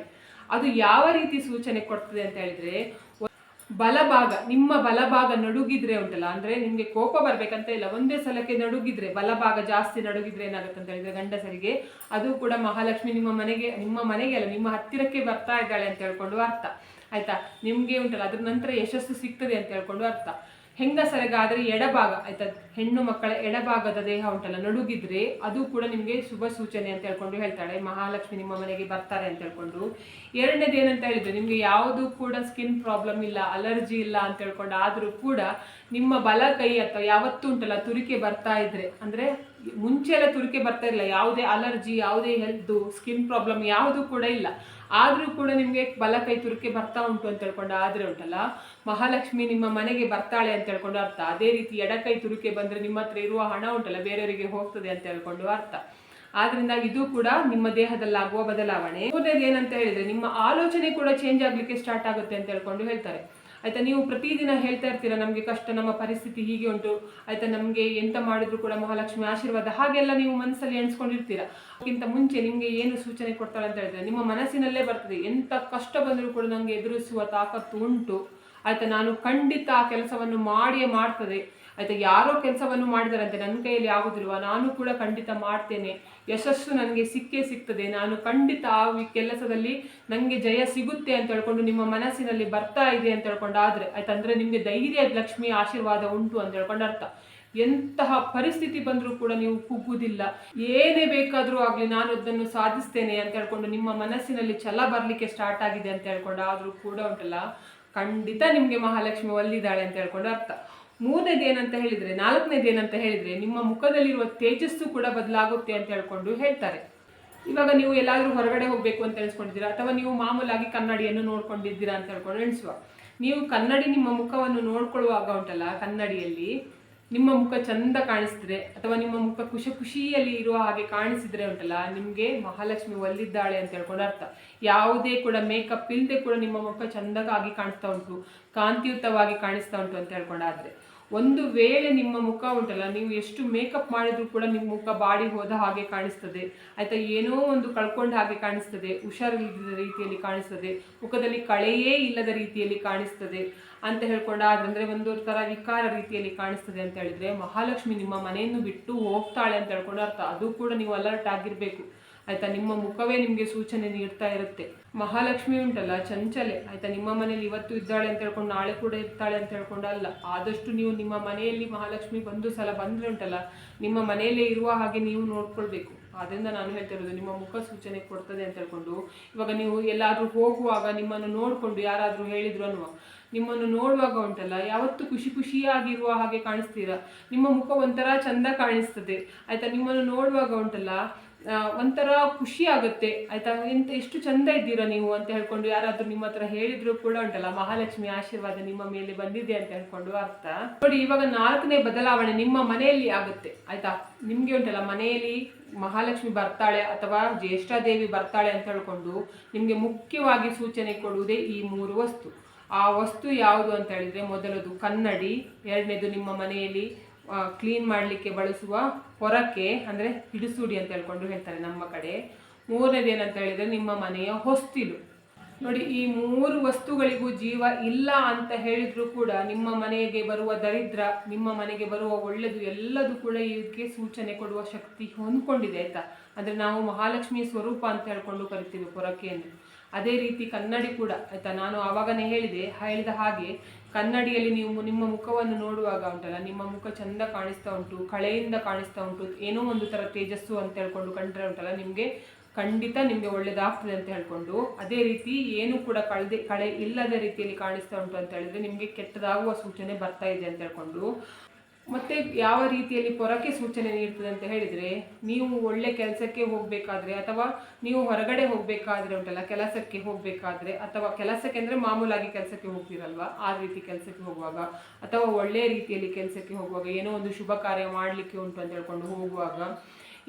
ಅದು ಯಾವ ರೀತಿ ಸೂಚನೆ ಕೊಡ್ತದೆ ಅಂತ ಹೇಳಿದ್ರೆ, ಬಲಭಾಗ, ನಿಮ್ಮ ಬಲಭಾಗ ನಡುಗಿದ್ರೆ ಉಂಟಲ್ಲ, ಅಂದ್ರೆ ನಿಮ್ಗೆ ಕೋಪ ಬರ್ಬೇಕಂತ ಇಲ್ಲ. ಒಂದೇ ಸಲಕ್ಕೆ ನಡುಗಿದ್ರೆ, ಬಲಭಾಗ ಜಾಸ್ತಿ ನಡುಗಿದ್ರೆ ಏನಾಗುತ್ತೆ ಅಂತ ಹೇಳಿದ್ರೆ ಗಂಡಸರಿಗೆ, ಅದು ಕೂಡ ಮಹಾಲಕ್ಷ್ಮಿ ನಿಮ್ಮ ಮನೆಗೆ ನಿಮ್ಮ ಮನೆಗೆ ಅಲ್ಲ, ನಿಮ್ಮ ಹತ್ತಿರಕ್ಕೆ ಬರ್ತಾ ಇದ್ದಾಳೆ ಅಂತ ಹೇಳ್ಕೊಂಡು ಅರ್ಥ. ಆಯ್ತಾ? ನಿಮ್ಗೆ ಉಂಟಲ್ಲ, ಅದ್ರ ನಂತರ ಯಶಸ್ಸು ಸಿಗ್ತದೆ ಅಂತ ಹೇಳ್ಕೊಂಡು ಅರ್ಥ. ಹೆಂಗಸರಿಗಾದರೆ ಎಡಭಾಗ, ಆಯ್ತಾ? ಹೆಣ್ಣು ಮಕ್ಕಳ ಎಡಭಾಗದ ದೇಹ ಉಂಟಲ್ಲ, ನಡುಗಿದ್ರೆ ಅದು ಕೂಡ ನಿಮಗೆ ಶುಭ ಸೂಚನೆ ಅಂತ ಹೇಳ್ಕೊಂಡು ಹೇಳ್ತಾಳೆ. ಮಹಾಲಕ್ಷ್ಮಿ ನಿಮ್ಮ ಮನೆಗೆ ಬರ್ತಾರೆ ಅಂತ ಹೇಳ್ಕೊಂಡು. ಎರಡನೇದು ಏನಂತ ಹೇಳಿದ್ರೆ, ನಿಮ್ಗೆ ಯಾವುದು ಕೂಡ ಸ್ಕಿನ್ ಪ್ರಾಬ್ಲಮ್ ಇಲ್ಲ ಅಲರ್ಜಿ ಇಲ್ಲ ಅಂತ ಹೇಳ್ಕೊಂಡು ಆದ್ರೂ ಕೂಡ ನಿಮ್ಮ ಬಲ ಕೈ ಅಥವಾ ಯಾವತ್ತೂ ಉಂಟಲ್ಲ, ತುರಿಕೆ ಬರ್ತಾ ಇದ್ರೆ, ಅಂದ್ರೆ ಮುಂಚೆ ಎಲ್ಲ ತುರಿಕೆ ಬರ್ತಾ ಇಲ್ಲ. ಯಾವುದೇ ಅಲರ್ಜಿ ಯಾವುದೇ ಹೆಲ್ತ್ ಸ್ಕಿನ್ ಪ್ರಾಬ್ಲಮ್ ಯಾವುದು ಕೂಡ ಇಲ್ಲ. ಆದ್ರೂ ಕೂಡ ನಿಮಗೆ ಬಲ ಕೈ ತುರಿಕೆ ಬರ್ತಾ ಉಂಟು ಅಂತ ಹೇಳ್ಕೊಂಡು ಆದ್ರೆ ಉಂಟಲ್ಲ? ಮಹಾಲಕ್ಷ್ಮಿ ನಿಮ್ಮ ಮನೆಗೆ ಬರ್ತಾಳೆ ಅಂತ ಹೇಳ್ಕೊಂಡು ಅರ್ಥ. ಅದೇ ರೀತಿ ಎಡಕೈ ತುರಿಕೆ ಬಂದರೆ ನಿಮ್ಮ ಹತ್ರ ಇರುವ ಹಣ ಉಂಟಲ್ಲ, ಬೇರೆಯವರಿಗೆ ಹೋಗ್ತದೆ ಅಂತ ಹೇಳ್ಕೊಂಡು ಅರ್ಥ. ಆದ್ರಿಂದ ಇದು ಕೂಡ ನಿಮ್ಮ ದೇಹದಲ್ಲಾಗುವ ಬದಲಾವಣೆ. ಮೂರನೇದು ಏನಂತ ಹೇಳಿದ್ರೆ ನಿಮ್ಮ ಆಲೋಚನೆ ಕೂಡ ಚೇಂಜ್ ಆಗ್ಲಿಕ್ಕೆ ಸ್ಟಾರ್ಟ್ ಆಗುತ್ತೆ ಅಂತ ಹೇಳ್ಕೊಂಡು ಹೇಳ್ತಾರೆ. ಆಯ್ತಾ, ನೀವು ಪ್ರತಿದಿನ ಹೇಳ್ತಾ ಇರ್ತೀರಾ, ನಮಗೆ ಕಷ್ಟ, ನಮ್ಮ ಪರಿಸ್ಥಿತಿ ಹೀಗೆ ಉಂಟು, ಆಯಿತಾ, ನಮಗೆ ಎಂತ ಮಾಡಿದ್ರು ಕೂಡ ಮಹಾಲಕ್ಷ್ಮಿ ಆಶೀರ್ವಾದ, ಹಾಗೆಲ್ಲ ನೀವು ಮನಸ್ಸಲ್ಲಿ ಎಣಿಸ್ಕೊಂಡಿರ್ತೀರಾ? ಅದಕ್ಕಿಂತ ಮುಂಚೆ ನಿಮಗೆ ಏನು ಸೂಚನೆ ಕೊಡ್ತಾಳೆ ಅಂತ ಹೇಳಿದ್ರೆ, ನಿಮ್ಮ ಮನಸ್ಸಿನಲ್ಲೇ ಬರ್ತದೆ, ಎಂತ ಕಷ್ಟ ಬಂದರೂ ಕೂಡ ನನಗೆ ಎದುರಿಸುವ ತಾಕತ್ತು ಉಂಟು. ಆಯಿತಾ, ನಾನು ಖಂಡಿತ ಆ ಕೆಲಸವನ್ನು ಮಾಡಿಯೇ ಮಾಡ್ತದೆ. ಆಯ್ತಾ, ಯಾರೋ ಕೆಲಸವನ್ನು ಮಾಡಿದಾರಂತೆ, ನನ್ನ ಕೈಯಲ್ಲಿ ಯಾವುದಿಲ್ವ ನಾನು ಕೂಡ ಖಂಡಿತ ಮಾಡ್ತೇನೆ. ಯಶಸ್ಸು ನನಗೆ ಸಿಕ್ಕೇ ಸಿಗ್ತದೆ. ನಾನು ಖಂಡಿತ ಆ ಕೆಲಸದಲ್ಲಿ ನನಗೆ ಜಯ ಸಿಗುತ್ತೆ ಅಂತ ಹೇಳ್ಕೊಂಡು ನಿಮ್ಮ ಮನಸ್ಸಿನಲ್ಲಿ ಬರ್ತಾ ಇದೆ ಅಂತ ಹೇಳ್ಕೊಂಡು ಆದ್ರೆ, ಆಯ್ತಾ, ಅಂದ್ರೆ ನಿಮ್ಗೆ ಧೈರ್ಯ, ಲಕ್ಷ್ಮಿ, ಆಶೀರ್ವಾದ ಉಂಟು ಅಂತ ಹೇಳ್ಕೊಂಡು ಅರ್ಥ. ಎಂತಹ ಪರಿಸ್ಥಿತಿ ಬಂದರೂ ಕೂಡ ನೀವು ಕುಗ್ಗುವುದಿಲ್ಲ. ಏನೇ ಬೇಕಾದರೂ ಆಗಲಿ ನಾನು ಅದನ್ನು ಸಾಧಿಸ್ತೇನೆ ಅಂತ ಹೇಳ್ಕೊಂಡು ನಿಮ್ಮ ಮನಸ್ಸಿನಲ್ಲಿ ಛಲ ಬರಲಿಕ್ಕೆ ಸ್ಟಾರ್ಟ್ ಆಗಿದೆ ಅಂತ ಹೇಳ್ಕೊಂಡು ಆದರೂ ಕೂಡ ಉಂಟಲ್ಲ, ಖಂಡಿತ ನಿಮಗೆ ಮಹಾಲಕ್ಷ್ಮಿ ಒಲ್ಲಿದ್ದಾಳೆ ಅಂತ ಹೇಳ್ಕೊಂಡು ಅರ್ಥ. ಮೂರನೇದು ಏನಂತ ಹೇಳಿದ್ರೆ, ನಾಲ್ಕನೇದು ಏನಂತ ಹೇಳಿದ್ರೆ, ನಿಮ್ಮ ಮುಖದಲ್ಲಿರುವ ತೇಜಸ್ಸು ಕೂಡ ಬದಲಾಗುತ್ತೆ ಅಂತ ಹೇಳ್ಕೊಂಡು ಹೇಳ್ತಾರೆ. ಇವಾಗ ನೀವು ಎಲ್ಲಾದ್ರೂ ಹೊರಗಡೆ ಹೋಗ್ಬೇಕು ಅಂತ ಎಣಿಸ್ಕೊಂಡಿದ್ದೀರಾ? ಅಥವಾ ನೀವು ಮಾಮೂಲಾಗಿ ಕನ್ನಡಿಯನ್ನು ನೋಡ್ಕೊಂಡಿದ್ದೀರಾ ಅಂತ ಹೇಳ್ಕೊಂಡು ಎಣಿಸುವ. ನೀವು ಕನ್ನಡಿ ನಿಮ್ಮ ಮುಖವನ್ನು ನೋಡ್ಕೊಳ್ಳುವಾಗ ಉಂಟಲ್ಲ, ಕನ್ನಡಿಯಲ್ಲಿ ನಿಮ್ಮ ಮುಖ ಚಂದ ಕಾಣಿಸಿದ್ರೆ ಅಥವಾ ನಿಮ್ಮ ಮುಖ ಖುಷಿ ಖುಷಿಯಲ್ಲಿ ಇರುವ ಹಾಗೆ ಕಾಣಿಸಿದ್ರೆ ಉಂಟಲ್ಲ, ನಿಮಗೆ ಮಹಾಲಕ್ಷ್ಮಿ ಒಲ್ಲಿದ್ದಾಳೆ ಅಂತ ಹೇಳ್ಕೊಂಡು ಅರ್ಥ. ಯಾವುದೇ ಕೂಡ ಮೇಕಪ್ ಇಲ್ಲದೆ ಕೂಡ ನಿಮ್ಮ ಮುಖ ಚಂದಗಾಗಿ ಕಾಣಿಸ್ತಾ ಉಂಟು, ಕಾಂತಿಯುತವಾಗಿ ಕಾಣಿಸ್ತಾ ಉಂಟು ಅಂತ ಹೇಳ್ಕೊಂಡಾದ್ರೆ. ಒಂದು ವೇಳೆ ನಿಮ್ಮ ಮುಖ ಉಂಟಲ್ಲ, ನೀವು ಎಷ್ಟು ಮೇಕಪ್ ಮಾಡಿದ್ರು ಕೂಡ ನಿಮ್ಮ ಮುಖ ಬಾಡಿ ಹೋದ ಹಾಗೆ ಕಾಣಿಸ್ತದೆ. ಆಯಿತಾ, ಏನೋ ಒಂದು ಕಳ್ಕೊಂಡ ಹಾಗೆ ಕಾಣಿಸ್ತದೆ. ಹುಷಾರಿಲ್ಲದ ರೀತಿಯಲ್ಲಿ ಕಾಣಿಸ್ತದೆ. ಮುಖದಲ್ಲಿ ಕಳೆಯೇ ಇಲ್ಲದ ರೀತಿಯಲ್ಲಿ ಕಾಣಿಸ್ತದೆ ಅಂತ ಹೇಳ್ಕೊಂಡ ಅಂದ್ರೆ ಒಂದು ತರ ವಿಕಾರ ರೀತಿಯಲ್ಲಿ ಕಾಣಿಸ್ತದೆ ಅಂತ ಹೇಳಿದ್ರೆ, ಮಹಾಲಕ್ಷ್ಮಿ ನಿಮ್ಮ ಮನೆಯನ್ನು ಬಿಟ್ಟು ಹೋಗ್ತಾಳೆ ಅಂತ ಹೇಳ್ಕೊಂಡು ಅರ್ಥ. ಅದು ಕೂಡ ನೀವು ಅಲರ್ಟ್ ಆಗಿರಬೇಕು. ಆಯಿತಾ, ನಿಮ್ಮ ಮುಖವೇ ನಿಮಗೆ ಸೂಚನೆ ನೀಡ್ತಾ ಇರುತ್ತೆ. ಮಹಾಲಕ್ಷ್ಮಿ ಉಂಟಲ್ಲ, ಚಂಚಲೆ. ಆಯ್ತಾ, ನಿಮ್ಮ ಮನೆಯಲ್ಲಿ ಇವತ್ತು ಇದ್ದಾಳೆ ಅಂತ ಹೇಳ್ಕೊಂಡು ನಾಳೆ ಕೂಡ ಇರ್ತಾಳೆ ಅಂತ ಹೇಳ್ಕೊಂಡು ಅಲ್ಲ, ಆದಷ್ಟು ನೀವು ನಿಮ್ಮ ಮನೆಯಲ್ಲಿ ಮಹಾಲಕ್ಷ್ಮಿ ಒಂದು ಸಲ ಬಂದ್ರೆ ಉಂಟಲ್ಲ, ನಿಮ್ಮ ಮನೆಯಲ್ಲೇ ಇರುವ ಹಾಗೆ ನೀವು ನೋಡ್ಕೊಳ್ಬೇಕು. ಆದ್ದರಿಂದ ನಾನು ಹೇಳ್ತಿರೋದು ನಿಮ್ಮ ಮುಖ ಸೂಚನೆ ಕೊಡ್ತದೆ ಅಂತ ಹೇಳ್ಕೊಂಡು, ಇವಾಗ ನೀವು ಎಲ್ಲಾದರೂ ಹೋಗುವಾಗ ನಿಮ್ಮನ್ನು ನೋಡಿಕೊಂಡು ಯಾರಾದರೂ ಹೇಳಿದ್ರು ಅನ್ನುವ. ನಿಮ್ಮನ್ನು ನೋಡುವಾಗ ಉಂಟಲ್ಲ, ಯಾವತ್ತು ಖುಷಿ ಖುಷಿಯಾಗಿರುವ ಹಾಗೆ ಕಾಣಿಸ್ತೀರಾ? ನಿಮ್ಮ ಮುಖ ಒಂಥರ ಚಂದ ಕಾಣಿಸ್ತದೆ. ಆಯ್ತಾ, ನಿಮ್ಮನ್ನು ನೋಡುವಾಗ ಉಂಟಲ್ಲ ಒಂಥರ ಖುಷಿ ಆಗುತ್ತೆ. ಆಯ್ತಾ? ಎಂತ ಎಷ್ಟು ಚಂದ ಇದ್ದೀರಾ ನೀವು ಅಂತ ಹೇಳ್ಕೊಂಡು ಯಾರಾದರೂ ನಿಮ್ಮ ಹತ್ರ ಹೇಳಿದ್ರು ಕೂಡ ಉಂಟಲ್ಲ, ಮಹಾಲಕ್ಷ್ಮಿ ಆಶೀರ್ವಾದ ನಿಮ್ಮ ಮೇಲೆ ಬಂದಿದೆ ಅಂತ ಹೇಳ್ಕೊಂಡು ಅರ್ಥ. ನೋಡಿ, ಇವಾಗ ನಾಲ್ಕನೇ ಬದಲಾವಣೆ ನಿಮ್ಮ ಮನೆಯಲ್ಲಿ ಆಗುತ್ತೆ. ಆಯ್ತಾ? ನಿಮಗೆ ಉಂಟಲ್ಲ, ಮನೆಯಲ್ಲಿ ಮಹಾಲಕ್ಷ್ಮಿ ಬರ್ತಾಳೆ ಅಥವಾ ಜ್ಯೇಷ್ಠಾದೇವಿ ಬರ್ತಾಳೆ ಅಂತ ಹೇಳ್ಕೊಂಡು ನಿಮಗೆ ಮುಖ್ಯವಾಗಿ ಸೂಚನೆ ಕೊಡುವುದೇ ಈ ಮೂರು ವಸ್ತು. ಆ ವಸ್ತು ಯಾವುದು ಅಂತ ಹೇಳಿದ್ರೆ ಮೊದಲದು ಕನ್ನಡಿ, ಎರಡನೇದು ನಿಮ್ಮ ಮನೆಯಲ್ಲಿ ಕ್ಲೀನ್ ಮಾಡಲಿಕ್ಕೆ ಬಳಸುವ ಹೊರಕೆ ಅಂದರೆ ಹಿಡಿಸುಡಿ ಅಂತ ಹೇಳ್ಕೊಂಡು ಹೇಳ್ತಾರೆ ನಮ್ಮ ಕಡೆ. ಮೂರನೇದು ಏನಂತ ಹೇಳಿದ್ರೆ ನಿಮ್ಮ ಮನೆಯ ಹೊಸ್ತಿಲು. ನೋಡಿ, ಈ ಮೂರು ವಸ್ತುಗಳಿಗೂ ಜೀವ ಇಲ್ಲ ಅಂತ ಹೇಳಿದರೂ ಕೂಡ ನಿಮ್ಮ ಮನೆಗೆ ಬರುವ ದರಿದ್ರ, ನಿಮ್ಮ ಮನೆಗೆ ಬರುವ ಒಳ್ಳೆಯದು ಎಲ್ಲದೂ ಕೂಡ ಇದಕ್ಕೆ ಸೂಚನೆ ಕೊಡುವ ಶಕ್ತಿ ಹೊಂದ್ಕೊಂಡಿದೆ, ಆಯಿತಾ? ಅಂದರೆ ನಾವು ಮಹಾಲಕ್ಷ್ಮಿಯ ಸ್ವರೂಪ ಅಂತ ಹೇಳ್ಕೊಂಡು ಕರಿತೀವಿ ಪೊರಕೆಯನ್ನು ಅದೇ ರೀತಿ ಕನ್ನಡಿ ಕೂಡ, ಆಯ್ತಾ? ನಾನು ಆವಾಗನೇ ಹೇಳಿದೆ ಹೇಳಿದ ಹಾಗೆ ಕನ್ನಡಿಯಲ್ಲಿ ನೀವು ನಿಮ್ಮ ಮುಖವನ್ನು ನೋಡುವಾಗ ಉಂಟಲ್ಲ, ನಿಮ್ಮ ಮುಖ ಚಂದ ಕಾಣಿಸ್ತಾ ಉಂಟು, ಕಳೆಯಿಂದ ಕಾಣಿಸ್ತಾ ಉಂಟು, ಏನೋ ಒಂದು ಥರ ತೇಜಸ್ಸು ಅಂತ ಹೇಳ್ಕೊಂಡು ಕಂಡ್ರೆ ಉಂಟಲ್ಲ, ನಿಮಗೆ ಖಂಡಿತ ನಿಮಗೆ ಒಳ್ಳೇದಾಗ್ತದೆ ಅಂತ ಹೇಳ್ಕೊಂಡು, ಅದೇ ರೀತಿ ಏನು ಕೂಡ ಕಳೆದೆ, ಕಳೆ ಇಲ್ಲದ ರೀತಿಯಲ್ಲಿ ಕಾಣಿಸ್ತಾ ಉಂಟು ಅಂತ ಹೇಳಿದ್ರೆ ನಿಮಗೆ ಕೆಟ್ಟದಾಗುವ ಸೂಚನೆ ಬರ್ತಾ ಇದೆ ಅಂತ ಹೇಳ್ಕೊಂಡು ಮತ್ತೆ ಯಾವ ರೀತಿಯಲ್ಲಿ ಪೊರಕೆ ಸೂಚನೆ ನೀಡ್ತದೆ ಅಂತ ಹೇಳಿದ್ರೆ, ನೀವು ಒಳ್ಳೆ ಕೆಲಸಕ್ಕೆ ಹೋಗಬೇಕಾದ್ರೆ ಅಥವಾ ನೀವು ಹೊರಗಡೆ ಹೋಗಬೇಕಾದ್ರೆ ಉಂಟಲ್ಲ, ಕೆಲಸಕ್ಕೆ ಹೋಗಬೇಕಾದ್ರೆ ಅಥವಾ ಕೆಲಸಕ್ಕೆ ಅಂದರೆ ಮಾಮೂಲಾಗಿ ಕೆಲಸಕ್ಕೆ ಹೋಗ್ತೀರಲ್ವಾ? ಆ ರೀತಿ ಕೆಲಸಕ್ಕೆ ಹೋಗುವಾಗ ಅಥವಾ ಒಳ್ಳೆ ರೀತಿಯಲ್ಲಿ ಕೆಲಸಕ್ಕೆ ಹೋಗುವಾಗ ಏನೋ ಒಂದು ಶುಭ ಕಾರ್ಯ ಮಾಡಲಿಕ್ಕೆ ಉಂಟು ಅಂತ ಹೇಳ್ಕೊಂಡು ಹೋಗುವಾಗ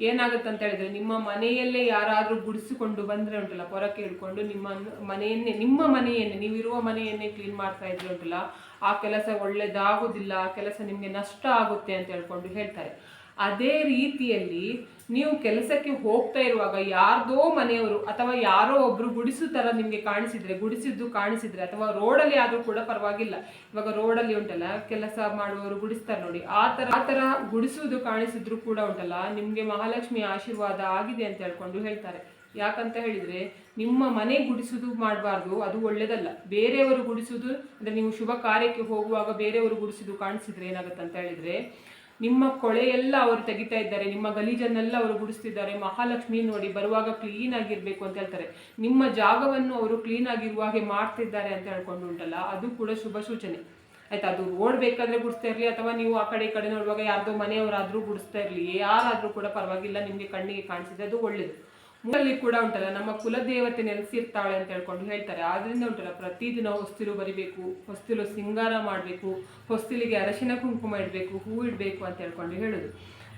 ಏನಾಗುತ್ತೆ ಅಂತ ಹೇಳಿದ್ರೆ, ನಿಮ್ಮ ಮನೆಯಲ್ಲೇ ಯಾರಾದರೂ ಗುಡಿಸಿಕೊಂಡು ಬಂದ್ರೆ ಉಂಟಲ್ಲ, ಪೊರಕೆ ಹಿಡ್ಕೊಂಡು ನಿಮ್ಮ ಮನೆಯನ್ನೇ ನಿಮ್ಮ ಮನೆಯನ್ನೇ, ನೀವಿರುವ ಮನೆಯನ್ನೇ ಕ್ಲೀನ್ ಮಾಡ್ತಾ ಇದ್ರೆ ಉಂಟಲ್ಲ ಆ ಕೆಲಸ ಒಳ್ಳೇದಾಗೋದಿಲ್ಲ, ಆ ಕೆಲಸ ನಿಮಗೆ ನಷ್ಟ ಆಗುತ್ತೆ ಅಂತ ಹೇಳ್ಕೊಂಡು ಹೇಳ್ತಾರೆ. ಅದೇ ರೀತಿಯಲ್ಲಿ ನೀವು ಕೆಲಸಕ್ಕೆ ಹೋಗ್ತಾ ಇರುವಾಗ ಯಾರ್ದೋ ಮನೆಯವರು ಅಥವಾ ಯಾರೋ ಒಬ್ರು ಗುಡಿಸು ಥರ ನಿಮಗೆ ಕಾಣಿಸಿದ್ರೆ, ಗುಡಿಸಿದ್ದು ಕಾಣಿಸಿದ್ರೆ ಅಥವಾ ರೋಡಲ್ಲಿ ಆದ್ರೂ ಕೂಡ ಪರವಾಗಿಲ್ಲ. ಇವಾಗ ರೋಡಲ್ಲಿ ಉಂಟಲ್ಲ, ಕೆಲಸ ಮಾಡುವವರು ಗುಡಿಸ್ತಾರೆ ನೋಡಿ. ಆ ತರ ಆ ತರ ಗುಡಿಸುವುದು ಕಾಣಿಸಿದ್ರು ಕೂಡ ಉಂಟಲ್ಲ, ನಿಮ್ಗೆ ಮಹಾಲಕ್ಷ್ಮಿ ಆಶೀರ್ವಾದ ಆಗಿದೆ ಅಂತ ಹೇಳ್ಕೊಂಡು ಹೇಳ್ತಾರೆ. ಯಾಕಂತ ಹೇಳಿದ್ರೆ ನಿಮ್ಮ ಮನೆ ಗುಡಿಸುವುದು ಮಾಡಬಾರ್ದು, ಅದು ಒಳ್ಳೆಯದಲ್ಲ ಬೇರೆಯವರು ಗುಡಿಸುವುದು ಅಂದ್ರೆ ನೀವು ಶುಭ ಕಾರ್ಯಕ್ಕೆ ಹೋಗುವಾಗ ಬೇರೆಯವರು ಗುಡಿಸುದು ಕಾಣಿಸಿದ್ರೆ ಏನಾಗುತ್ತೆ ಅಂತ ಹೇಳಿದ್ರೆ, ನಿಮ್ಮ ಕೊಳೆಯೆಲ್ಲ ಅವರು ತೆಗಿತಾ ಇದ್ದಾರೆ, ನಿಮ್ಮ ಗಲೀಜನ್ನೆಲ್ಲ ಅವರು ಗುಡಿಸ್ತಿದ್ದಾರೆ, ಮಹಾಲಕ್ಷ್ಮಿ ನೋಡಿ ಬರುವಾಗ ಕ್ಲೀನ್ ಆಗಿರಬೇಕು ಅಂತ ಹೇಳ್ತಾರೆ. ನಿಮ್ಮ ಜಾಗವನ್ನು ಅವರು ಕ್ಲೀನ್ ಆಗಿರುವ ಹಾಗೆ ಮಾಡ್ತಿದ್ದಾರೆ ಅಂತ ಹೇಳ್ಕೊಂಡು ಉಂಟಲ್ಲ ಅದು ಕೂಡ ಶುಭ ಸೂಚನೆ. ಆಯ್ತಾ, ಅದು ರೋಡ್ ಬೇಕಾದ್ರೆ ಗುಡಿಸ್ತಾ ಇರಲಿ, ಅಥವಾ ನೀವು ಆ ಕಡೆ ಈ ಕಡೆ ನೋಡುವಾಗ ಯಾರ್ದೋ ಮನೆಯವರಾದರೂ ಗುಡಿಸ್ತಾ ಇರಲಿ, ಯಾರಾದರೂ ಕೂಡ ಪರವಾಗಿಲ್ಲ, ನಿಮಗೆ ಕಣ್ಣಿಗೆ ಕಾಣಿಸಿದೆ ಅದು ಒಳ್ಳೇದು. ಮೂರಲ್ಲಿ ಕೂಡ ಉಂಟಲ್ಲ, ನಮ್ಮ ಕುಲದೇವತೆ ನೆಲೆಸಿರ್ತಾಳೆ ಅಂತ ಹೇಳ್ಕೊಂಡು ಹೇಳ್ತಾರೆ. ಆದ್ರಿಂದ ಉಂಟಲ್ಲ, ಪ್ರತಿದಿನ ಹೊಸ್ತಿಲು ಬರಿಬೇಕು, ಹೊಸ್ತಿಲು ಸಿಂಗಾರ ಮಾಡಬೇಕು, ಹೊಸ್ತಿಲಿಗೆ ಅರಶಿನ ಕುಂಕುಮ ಇಡಬೇಕು, ಹೂ ಇಡಬೇಕು ಅಂತ ಹೇಳ್ಕೊಂಡು ಹೇಳುದು.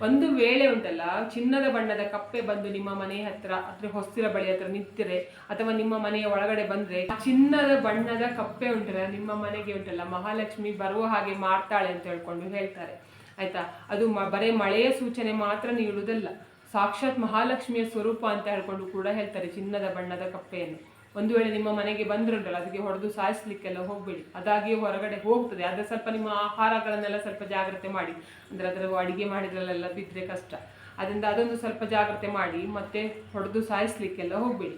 ಒಂದು ವೇಳೆ ಉಂಟಲ್ಲ, ಚಿನ್ನದ ಬಣ್ಣದ ಕಪ್ಪೆ ಬಂದು ನಿಮ್ಮ ಮನೆ ಹತ್ರ ಅಥವಾ ಹೊಸ್ತಿಲ ಬಳಿ ಹತ್ರ ನಿಂತಿರೆ ಅಥವಾ ನಿಮ್ಮ ಮನೆಯ ಒಳಗಡೆ ಬಂದ್ರೆ ಚಿನ್ನದ ಬಣ್ಣದ ಕಪ್ಪೆ ಉಂಟಲ್ಲ, ನಿಮ್ಮ ಮನೆಗೆ ಉಂಟಲ್ಲ, ಮಹಾಲಕ್ಷ್ಮಿ ಬರುವ ಹಾಗೆ ಮಾಡ್ತಾಳೆ ಅಂತ ಹೇಳ್ಕೊಂಡು ಹೇಳ್ತಾರೆ. ಆಯ್ತಾ? ಅದು ಬರೇ ಮಳೆಯ ಸೂಚನೆ ಮಾತ್ರ ನೀಡುವುದಲ್ಲ. ಸಾಕ್ಷಾತ್ ಮಹಾಲಕ್ಷ್ಮಿಯ ಸ್ವರೂಪ ಅಂತ ಹೇಳ್ಕೊಂಡು ಕೂಡ ಹೇಳ್ತಾರೆ, ಚಿನ್ನದ ಬಣ್ಣದ ಕಪ್ಪೆಯನ್ನು. ಒಂದು ವೇಳೆ ನಿಮ್ಮ ಮನೆಗೆ ಬಂದ್ರಲ್ಲ ಅದಕ್ಕೆ ಹೊಡೆದು ಸಾಯಿಸ್ಲಿಕ್ಕೆಲ್ಲ ಹೋಗ್ಬೇಡಿ. ಅದಾಗಿಯೇ ಹೊರಗಡೆ ಹೋಗ್ತದೆ. ಅದ್ರ ಸ್ವಲ್ಪ ನಿಮ್ಮ ಆಹಾರಗಳನ್ನೆಲ್ಲ ಸ್ವಲ್ಪ ಜಾಗ್ರತೆ ಮಾಡಿ. ಅಂದರೆ ಅದರ ಅಡಿಗೆ ಮಾಡಿದ್ರಲ್ಲೆಲ್ಲ ಬಿದ್ದರೆ ಕಷ್ಟ. ಅದರಿಂದ ಅದೊಂದು ಸ್ವಲ್ಪ ಜಾಗ್ರತೆ ಮಾಡಿ, ಮತ್ತೆ ಹೊಡೆದು ಸಾಯಿಸ್ಲಿಕ್ಕೆಲ್ಲ ಹೋಗ್ಬೇಡಿ.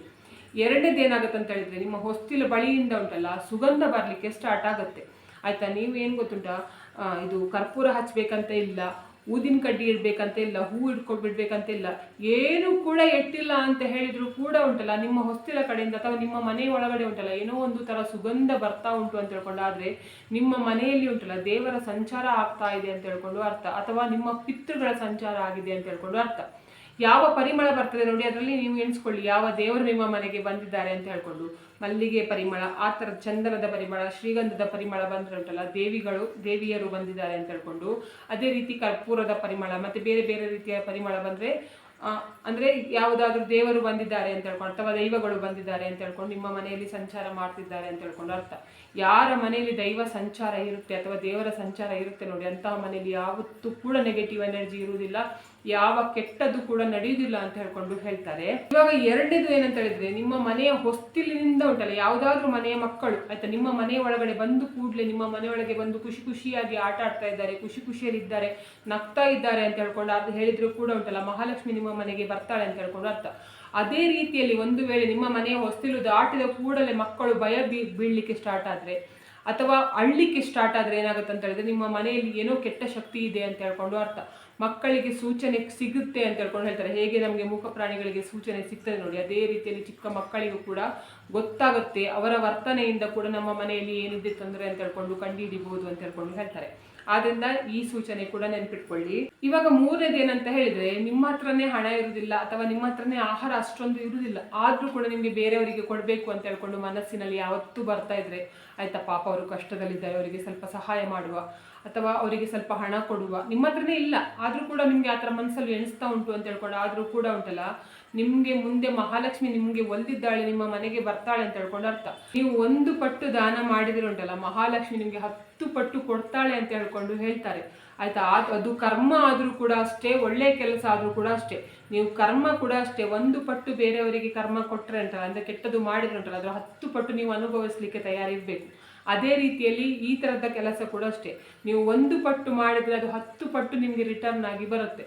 ಎರಡನೇದು ಏನಾಗುತ್ತೆ ಅಂತ ಹೇಳಿದ್ರೆ, ನಿಮ್ಮ ಹೊಸ್ತಿಲ ಬಳಿಯಿಂದ ಉಂಟಲ್ಲ, ಸುಗಂಧ ಬರಲಿಕ್ಕೆ ಸ್ಟಾರ್ಟ್ ಆಗುತ್ತೆ. ಆಯಿತಾ, ನೀವು ಏನು ಗೊತ್ತುಂಟ? ಇದು ಕರ್ಪೂರ ಹಚ್ಬೇಕಂತ ಇಲ್ಲ ಊದಿನ ಕಡ್ಡಿ ಇಡಬೇಕಂತ ಇಲ್ಲ, ಹೂ ಇಟ್ಕೊಂಡು ಬಿಡ್ಬೇಕಂತಿಲ್ಲ ಏನು ಕೂಡ ಎಟ್ಟಿಲ್ಲ ಅಂತ ಹೇಳಿದ್ರು ಕೂಡ ಉಂಟಲ್ಲ, ನಿಮ್ಮ ಹೊಸ್ತಿಲ ಕಡೆಯಿಂದ ಅಥವಾ ನಿಮ್ಮ ಮನೆ ಒಳಗಡೆ ಉಂಟಲ್ಲ, ಏನೋ ಒಂದು ತರ ಸುಗಂಧ ಬರ್ತಾ ಉಂಟು ಅಂತ ಹೇಳ್ಕೊಂಡು, ಆದರೆ ನಿಮ್ಮ ಮನೆಯಲ್ಲಿ ಉಂಟಲ್ಲ, ದೇವರ ಸಂಚಾರ ಆಗ್ತಾ ಇದೆ ಅಂತ ಹೇಳ್ಕೊಂಡು ಅರ್ಥ, ಅಥವಾ ನಿಮ್ಮ ಪಿತೃಗಳ ಸಂಚಾರ ಆಗಿದೆ ಅಂತ ಹೇಳ್ಕೊಂಡು ಅರ್ಥ. ಯಾವ ಪರಿಮಳ ಬರ್ತದೆ ನೋಡಿ, ಅದರಲ್ಲಿ ನೀವು ಎಣಿಸ್ಕೊಳ್ಳಿ. ಯಾವ ದೇವರು ನಿಮ್ಮ ಮನೆಗೆ ಬಂದಿದ್ದಾರೆ ಅಂತ ಹೇಳ್ಕೊಂಡು ಮಲ್ಲಿಗೆ ಪರಿಮಳ, ಆ ಥರ ಚಂದನದ ಪರಿಮಳ, ಶ್ರೀಗಂಧದ ಪರಿಮಳ ಬಂದ್ರೆ ಉಂಟಲ್ಲ, ದೇವಿಗಳು, ದೇವಿಯರು ಬಂದಿದ್ದಾರೆ ಅಂತ ಹೇಳ್ಕೊಂಡು ಅದೇ ರೀತಿ ಕರ್ಪೂರದ ಪರಿಮಳ ಮತ್ತೆ ಬೇರೆ ಬೇರೆ ರೀತಿಯ ಪರಿಮಳ ಬಂದರೆ ಅಂದರೆ ಯಾವುದಾದ್ರೂ ದೇವರು ಬಂದಿದ್ದಾರೆ ಅಂತ ಹೇಳ್ಕೊಂಡು ಅಥವಾ ದೈವಗಳು ಬಂದಿದ್ದಾರೆ ಅಂತ ಹೇಳ್ಕೊಂಡು ನಿಮ್ಮ ಮನೆಯಲ್ಲಿ ಸಂಚಾರ ಮಾಡ್ತಿದ್ದಾರೆ ಅಂತ ಹೇಳ್ಕೊಂಡು ಅರ್ಥ. ಯಾರ ಮನೆಯಲ್ಲಿ ದೈವ ಸಂಚಾರ ಇರುತ್ತೆ ಅಥವಾ ದೇವರ ಸಂಚಾರ ಇರುತ್ತೆ ನೋಡಿ, ಅಂತಹ ಮನೆಯಲ್ಲಿ ಯಾವತ್ತೂ ಕೂಡ ನೆಗೆಟಿವ್ ಎನರ್ಜಿ ಇರುವುದಿಲ್ಲ. ಯಾವ ಕೆಟ್ಟದ್ದು ಕೂಡ ನಡೆಯುವುದಿಲ್ಲ ಅಂತ ಹೇಳ್ಕೊಂಡು ಹೇಳ್ತಾರೆ. ಇವಾಗ ಎರಡನೇದು ಏನಂತ ಹೇಳಿದ್ರೆ, ನಿಮ್ಮ ಮನೆಯ ಹೊಸ್ತಿಲಿನಿಂದ ಉಂಟಲ್ಲ, ಯಾವುದಾದ್ರೂ ಮನೆಯ ಮಕ್ಕಳು, ಆಯ್ತಾ, ನಿಮ್ಮ ಮನೆಯ ಒಳಗಡೆ ಬಂದು ಕೂಡಲೇ ನಿಮ್ಮ ಮನೆಯೊಳಗೆ ಬಂದು ಖುಷಿ ಖುಷಿಯಾಗಿ ಆಟ ಆಡ್ತಾ ಇದ್ದಾರೆ, ಖುಷಿ ಖುಷಿಯಲ್ಲಿದ್ದಾರೆ ನಗ್ತಾ ಇದ್ದಾರೆ ಅಂತ ಹೇಳ್ಕೊಂಡು ಅದು ಹೇಳಿದ್ರು ಕೂಡ ಉಂಟಲ್ಲ, ಮಹಾಲಕ್ಷ್ಮಿ ನಿಮ್ಮ ಮನೆಗೆ ಬರ್ತಾಳೆ ಅಂತ ಹೇಳ್ಕೊಂಡು ಅರ್ಥ. ಅದೇ ರೀತಿಯಲ್ಲಿ ಒಂದು ವೇಳೆ ನಿಮ್ಮ ಮನೆಯ ಹೊಸ್ತಿಲು ದಾಟಿದ ಕೂಡಲೇ ಮಕ್ಕಳು ಭಯ ಬೀ, ಬೀಳ್ಲಿಕ್ಕೆ ಸ್ಟಾರ್ಟ್ ಆದ್ರೆ, ಅಥವಾ ಅಳ್ಳಿಕ್ಕೆ ಸ್ಟಾರ್ಟ್ ಆದ್ರೆ ಏನಾಗುತ್ತೆ ಅಂತ ಹೇಳಿದ್ರೆ, ನಿಮ್ಮ ಮನೆಯಲ್ಲಿ ಏನೋ ಕೆಟ್ಟ ಶಕ್ತಿ ಇದೆ ಅಂತ ಹೇಳ್ಕೊಂಡು ಅರ್ಥ. ಮಕ್ಕಳಿಗೆ ಸೂಚನೆ ಸಿಗುತ್ತೆ ಅಂತ ಹೇಳ್ಕೊಂಡು ಹೇಳ್ತಾರೆ. ಹೇಗೆ ನಮಗೆ ಮೂಕ ಪ್ರಾಣಿಗಳಿಗೆ ಸೂಚನೆ ಸಿಗ್ತದೆ ನೋಡಿ. ಅದೇ ರೀತಿಯಲ್ಲಿ ಚಿಕ್ಕ ಮಕ್ಕಳಿಗೂ ಕೂಡ ಗೊತ್ತಾಗುತ್ತೆ. ಅವರ ವರ್ತನೆಯಿಂದ ಕೂಡ ನಮ್ಮ ಮನೆಯಲ್ಲಿ ಏನಿದೆ ತೊಂದರೆ ಅಂತ ಹೇಳ್ಕೊಂಡು ಕಂಡುಹಿಡಿಬಹುದು ಅಂತ ಹೇಳ್ಕೊಂಡು ಹೇಳ್ತಾರೆ. ಆದ್ರಿಂದ ಈ ಸೂಚನೆ ಕೂಡ ನೆನ್ಪಿಟ್ಕೊಳ್ಳಿ. ಇವಾಗ ಮೂರನೇದೇನಂತ ಹೇಳಿದ್ರೆ, ನಿಮ್ಮ ಹತ್ರನೇ ಹಣ ಇರುವುದಿಲ್ಲ ಅಥವಾ ನಿಮ್ಮ ಹತ್ರನೇ ಆಹಾರ ಅಷ್ಟೊಂದು ಇರುವುದಿಲ್ಲ. ಆದ್ರೂ ಕೂಡ ನಿಮಗೆ ಬೇರೆಯವರಿಗೆ ಕೊಡಬೇಕು ಅಂತ ಹೇಳ್ಕೊಂಡು ಮನಸ್ಸಿನಲ್ಲಿ ಯಾವತ್ತೂ ಬರ್ತಾ ಇದ್ರೆ ಆಯ್ತಾ ಪಾಪ ಅವರು ಕಷ್ಟದಲ್ಲಿದ್ದಾರೆ, ಅವರಿಗೆ ಸ್ವಲ್ಪ ಸಹಾಯ ಮಾಡುವ. ಅಥವಾ ಅವರಿಗೆ ಸ್ವಲ್ಪ ಹಣ ಕೊಡುವ. ನಿಮ್ಮ ಹತ್ರನೇ ಇಲ್ಲ. ಆದರೂ ಕೂಡ ನಿಮಗೆ ಆ ಥರ ಮನಸ್ಸಲ್ಲಿ ಎಣಿಸ್ತಾ ಉಂಟು ಅಂತ ಹೇಳ್ಕೊಂಡು ಆದರೂ ಕೂಡ ಉಂಟಲ್ಲ. ನಿಮಗೆ ಮುಂದೆ ಮಹಾಲಕ್ಷ್ಮಿ ನಿಮಗೆ ಒಲ್ದಿದ್ದಾಳೆ, ನಿಮ್ಮ ಮನೆಗೆ ಬರ್ತಾಳೆ ಅಂತ ಹೇಳ್ಕೊಂಡು ಅರ್ಥ. ನೀವು ಒಂದು ಪಟ್ಟು ದಾನ ಮಾಡಿದ್ರೆ ಉಂಟಲ್ಲ, ಮಹಾಲಕ್ಷ್ಮಿ ನಿಮಗೆ ಹತ್ತು ಪಟ್ಟು ಕೊಡ್ತಾಳೆ ಅಂತ ಹೇಳ್ಕೊಂಡು ಹೇಳ್ತಾರೆ. ಆಯ್ತಾ? ಅದು ಕರ್ಮ ಆದರೂ ಕೂಡ ಅಷ್ಟೇ, ಒಳ್ಳೆ ಕೆಲಸ ಆದರೂ ಕೂಡ ಅಷ್ಟೇ. ನೀವು ಕರ್ಮ ಕೂಡ ಅಷ್ಟೇ. ಒಂದು ಪಟ್ಟು ಬೇರೆಯವರಿಗೆ ಕರ್ಮ ಕೊಟ್ಟರೆ ಉಂಟಲ್ಲ ಅಂದರೆ ಕೆಟ್ಟದು ಮಾಡಿದ್ರೆ ಉಂಟಲ್ಲ ಅದ್ರ ಹತ್ತು ಪಟ್ಟು ನೀವು ಅನುಭವಿಸ್ಲಿಕ್ಕೆ ತಯಾರಿರ್ಬೇಕು. ಅದೇ ರೀತಿಯಲ್ಲಿ ಈ ತರದ ಕೆಲಸ ಕೂಡ ಅಷ್ಟೇ. ನೀವು ಒಂದು ಪಟ್ಟು ಮಾಡಿದ್ರೆ ಅದು ಹತ್ತು ಪಟ್ಟು ನಿಮ್ಗೆ ರಿಟರ್ನ್ ಆಗಿ ಬರುತ್ತೆ.